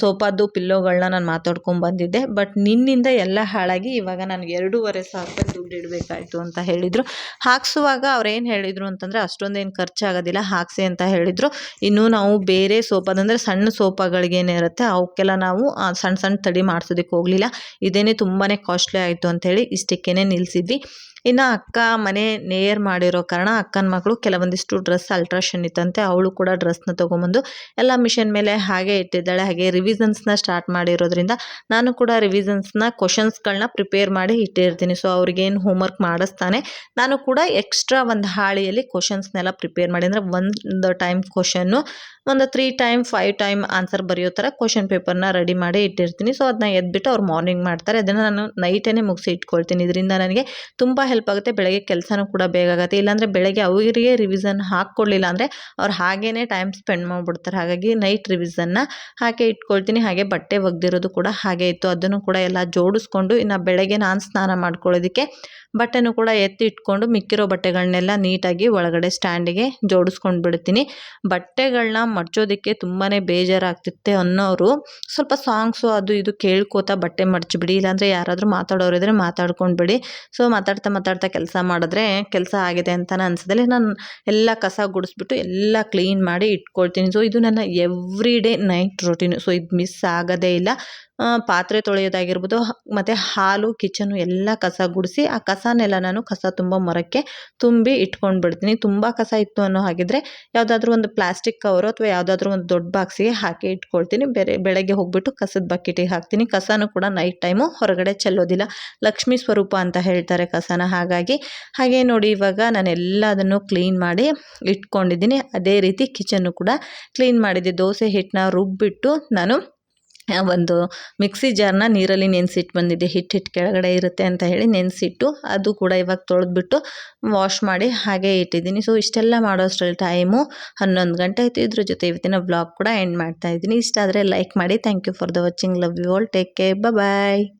ಸೋಪಾದ್ದು ಪಿಲ್ಲೋಗಳನ್ನ ನಾನು ಮಾತಾಡ್ಕೊಂಡು ಬಂದಿದ್ದೆ. ಬಟ್ ನಿನ್ನಿಂದ ಎಲ್ಲ ಹಾಳಾಗಿ ಇವಾಗ ನನಗೆ ಎರಡೂವರೆ ಸಾವಿರ ರೂಪಾಯಿ ದುಡ್ಡು ಇಡಬೇಕಾಯ್ತು ಅಂತ ಹೇಳಿದರು. ಹಾಕ್ಸುವಾಗ ಅವ್ರು ಏನು ಹೇಳಿದರು ಅಂತಂದರೆ, ಅಷ್ಟೊಂದೇನು ಖರ್ಚಾಗೋದಿಲ್ಲ, ಹಾಕ್ಸಿ ಅಂತ ಹೇಳಿದರು. ಇನ್ನೂ ನಾವು ಬೇರೆ ಸೋಫಾದಂದರೆ ಸಣ್ಣ ಸೋಫಾಗಳಿಗೇನಿರುತ್ತೆ ಅವಕ್ಕೆಲ್ಲ ನಾವು ಸಣ್ಣ ಸಣ್ಣ ತಡಿ ಮಾಡಿಸೋದಕ್ಕೆ ಹೋಗಲಿಲ್ಲ. ಇದೇನೇ ತುಂಬಾ ಕಾಸ್ಟ್ಲಿ ಆಯಿತು ಅಂಥೇಳಿ ಇಷ್ಟಕ್ಕೇ ನಿಲ್ಲಿಸಿದ್ವಿ ಇನ್ನು ಅಕ್ಕ ಮನೆ ನೇರ್ ಮಾಡಿರೋ ಕಾರಣ ಅಕ್ಕನ ಮಗಳು ಕೆಲವೊಂದಿಷ್ಟು ಡ್ರೆಸ್ ಅಲ್ಟ್ರೇಷನ್ ಇತ್ತಂತೆ, ಅವಳು ಕೂಡ ಡ್ರೆಸ್ನ ತೊಗೊಂಬಂದು ಎಲ್ಲ ಮಿಷನ್ ಮೇಲೆ ಹಾಗೆ ಇಟ್ಟಿದ್ದಾಳೆ. ಹಾಗೆ ರಿವಿಸನ್ಸ್ನ ಸ್ಟಾರ್ಟ್ ಮಾಡಿರೋದ್ರಿಂದ ನಾನು ಕೂಡ ರಿವಿಸನ್ಸ್ನ ಕ್ವಶನ್ಸ್ಗಳನ್ನ ಪ್ರಿಪೇರ್ ಮಾಡಿ ಇಟ್ಟಿರ್ತೀನಿ. ಸೊ ಅವ್ರಿಗೇನು ಹೋಮ್ವರ್ಕ್ ಮಾಡಿಸ್ತಾನೆ, ನಾನು ಕೂಡ ಎಕ್ಸ್ಟ್ರಾ ಒಂದು ಹಾಳಿಯಲ್ಲಿ ಕ್ವಶನ್ಸ್ನೆಲ್ಲ ಪ್ರಿಪೇರ್ ಮಾಡಿ. ಅಂದರೆ ಒಂದು ಟೈಮ್ ಕ್ವಶನ್ನು ಒಂದು three time five time answer ಬರೆಯೋ ಥರ ಕ್ವಶನ್ ಪೇಪರ್ನ ರೆಡಿ ಮಾಡಿ ಇಟ್ಟಿರ್ತೀನಿ. ಸೊ ಅದನ್ನ ಎದ್ಬಿಟ್ಟು ಅವ್ರು ಮಾರ್ನಿಂಗ್ ಮಾಡ್ತಾರೆ. ಅದನ್ನು ನಾನು ನೈಟೇ ಮುಗಿಸಿ ಇಟ್ಕೊಳ್ತೀನಿ. ಇದರಿಂದ ನನಗೆ ತುಂಬ ಹೆಲ್ಪ್ ಆಗುತ್ತೆ, ಬೆಳಗ್ಗೆ ಕೆಲಸನೂ ಕೂಡ ಬೇಗ ಆಗುತ್ತೆ. ಇಲ್ಲಾಂದರೆ ಬೆಳಗ್ಗೆ ಅವರಿಗೆ ರಿವಿಸನ್ ಹಾಕ್ಕೊಡ್ಲಿಲ್ಲ ಅಂದರೆ ಅವ್ರು ಹಾಗೇ ಟೈಮ್ ಸ್ಪೆಂಡ್ ಮಾಡಿಬಿಡ್ತಾರೆ. ಹಾಗಾಗಿ ನೈಟ್ ರಿವಿಸನ್ನ ಹಾಗೆ ಇಟ್ಕೊಳ್ತೀನಿ. ಹಾಗೆ ಬಟ್ಟೆ ಒಗ್ದಿರೋದು ಕೂಡ ಹಾಗೆ ಇತ್ತು. ಅದನ್ನು ಕೂಡ ಎಲ್ಲ ಜೋಡಿಸ್ಕೊಂಡು ಇನ್ನು ಬೆಳಗ್ಗೆ ನಾನು ಸ್ನಾನ ಮಾಡ್ಕೊಳ್ಳೋದಕ್ಕೆ ಬಟ್ಟೆನೂ ಕೂಡ ಎತ್ತಿ ಇಟ್ಕೊಂಡು ಮಿಕ್ಕಿರೋ ಬಟ್ಟೆಗಳನ್ನೆಲ್ಲ ನೀಟಾಗಿ ಒಳಗಡೆ ಸ್ಟ್ಯಾಂಡಿಗೆ ಜೋಡಿಸ್ಕೊಂಡು ಬಿಡ್ತೀನಿ. ಬಟ್ಟೆಗಳನ್ನ ಮಡ್ಚೋದಕ್ಕೆ ತುಂಬಾ ಬೇಜಾರಾಗ್ತಿತ್ತೆ ಅನ್ನೋರು. ಸ್ವಲ್ಪ ಸಾಂಗ್ಸು ಅದು ಇದು ಕೇಳ್ಕೋತಾ ಬಟ್ಟೆ ಮಡ್ಚಿಬಿಡಿ. ಇಲ್ಲಾಂದರೆ ಯಾರಾದರೂ ಮಾತಾಡೋರಿದ್ರೆ ಮಾತಾಡ್ಕೊಂಡ್ಬಿಡಿ. ಸೊ ಮಾತಾಡ್ತಾ ಮಾತಾಡ್ತಾ ಕೆಲಸ ಮಾಡಿದ್ರೆ ಕೆಲಸ ಆಗಿದೆ ಅಂತಲೇ ಅನ್ಸದಲ್ಲಿ, ನಾನು ಎಲ್ಲ ಕಸ ಗುಡಿಸ್ಬಿಟ್ಟು ಎಲ್ಲ ಕ್ಲೀನ್ ಮಾಡಿ ಇಟ್ಕೊಳ್ತೀನಿ. ಸೊ ಇದು ನನ್ನ every day night routine so ಇದು ಮಿಸ್ ಆಗೋದೇ ಇಲ್ಲ. ಪಾತ್ರೆ ತೊಳೆಯೋದಾಗಿರ್ಬೋದು ಮತ್ತು ಹಾಲು ಕಿಚನು ಎಲ್ಲ ಕಸ ಗುಡಿಸಿ ಆ ಕಸನೆಲ್ಲ ನಾನು ಕಸ ತುಂಬ ಮರಕ್ಕೆ ತುಂಬಿ ಇಟ್ಕೊಂಡು ಬಿಡ್ತೀನಿ ತುಂಬ ಕಸ ಇತ್ತು ಅನ್ನೋ ಹಾಗಿದ್ರೆ ಯಾವುದಾದ್ರೂ ಒಂದು ಪ್ಲಾಸ್ಟಿಕ್ ಕವರು ಅಥವಾ ಯಾವುದಾದ್ರೂ ಒಂದು ದೊಡ್ಡ ಬಾಕ್ಸಿಗೆ ಹಾಕಿ ಇಟ್ಕೊಳ್ತೀನಿ. ಬೇರೆ ಬೆಳಗ್ಗೆ ಹೋಗ್ಬಿಟ್ಟು ಕಸದ ಬಕೆಟಿಗೆ ಹಾಕ್ತೀನಿ. ಕಸನೂ ಕೂಡ ನೈಟ್ ಟೈಮು, ಹೊರಗಡೆ ಚೆಲ್ಲೋದಿಲ್ಲ. ಲಕ್ಷ್ಮೀ ಸ್ವರೂಪ ಅಂತ ಹೇಳ್ತಾರೆ ಕಸನ. ಹಾಗಾಗಿ ಹಾಗೆ ನೋಡಿ ಇವಾಗ ನಾನು ಎಲ್ಲದನ್ನು ಕ್ಲೀನ್ ಮಾಡಿ ಇಟ್ಕೊಂಡಿದ್ದೀನಿ. ಅದೇ ರೀತಿ ಕಿಚನ್ನು ಕೂಡ ಕ್ಲೀನ್ ಮಾಡಿದ್ದೆ. ದೋಸೆ ಹಿಟ್ಟನ್ನ ರುಬ್ಬಿಟ್ಟು ನಾನು ಒಂದು ಮಿಕ್ಸಿ ಜಾರ್ನ ನೀರಲ್ಲಿ ನೆನೆಸಿಟ್ಟು ಬಂದಿದ್ದೆ ಹಿಟ್ಟು ಹಿಟ್ಟು ಕೆಳಗಡೆ ಇರುತ್ತೆ ಅಂತ ಹೇಳಿ ನೆನೆಸಿಟ್ಟು ಅದು ಕೂಡ ಇವಾಗ ತೊಳೆದ್ಬಿಟ್ಟು ವಾಶ್ ಮಾಡಿ ಹಾಗೆ ಇಟ್ಟಿದ್ದೀನಿ. ಸೊ ಇಷ್ಟೆಲ್ಲ ಮಾಡೋಷ್ಟರಲ್ಲಿ ಟೈಮು ಹನ್ನೊಂದು ಗಂಟೆ ಆಯಿತು. ಇದ್ರ ಜೊತೆ ಇವತ್ತಿನ ಬ್ಲಾಗ್ ಕೂಡ ಎಂಡ್ ಮಾಡ್ತಾ ಇದ್ದೀನಿ. ಇಷ್ಟ ಆದರೆ ಲೈಕ್ ಮಾಡಿ. Thank you for the watching love you all take care bye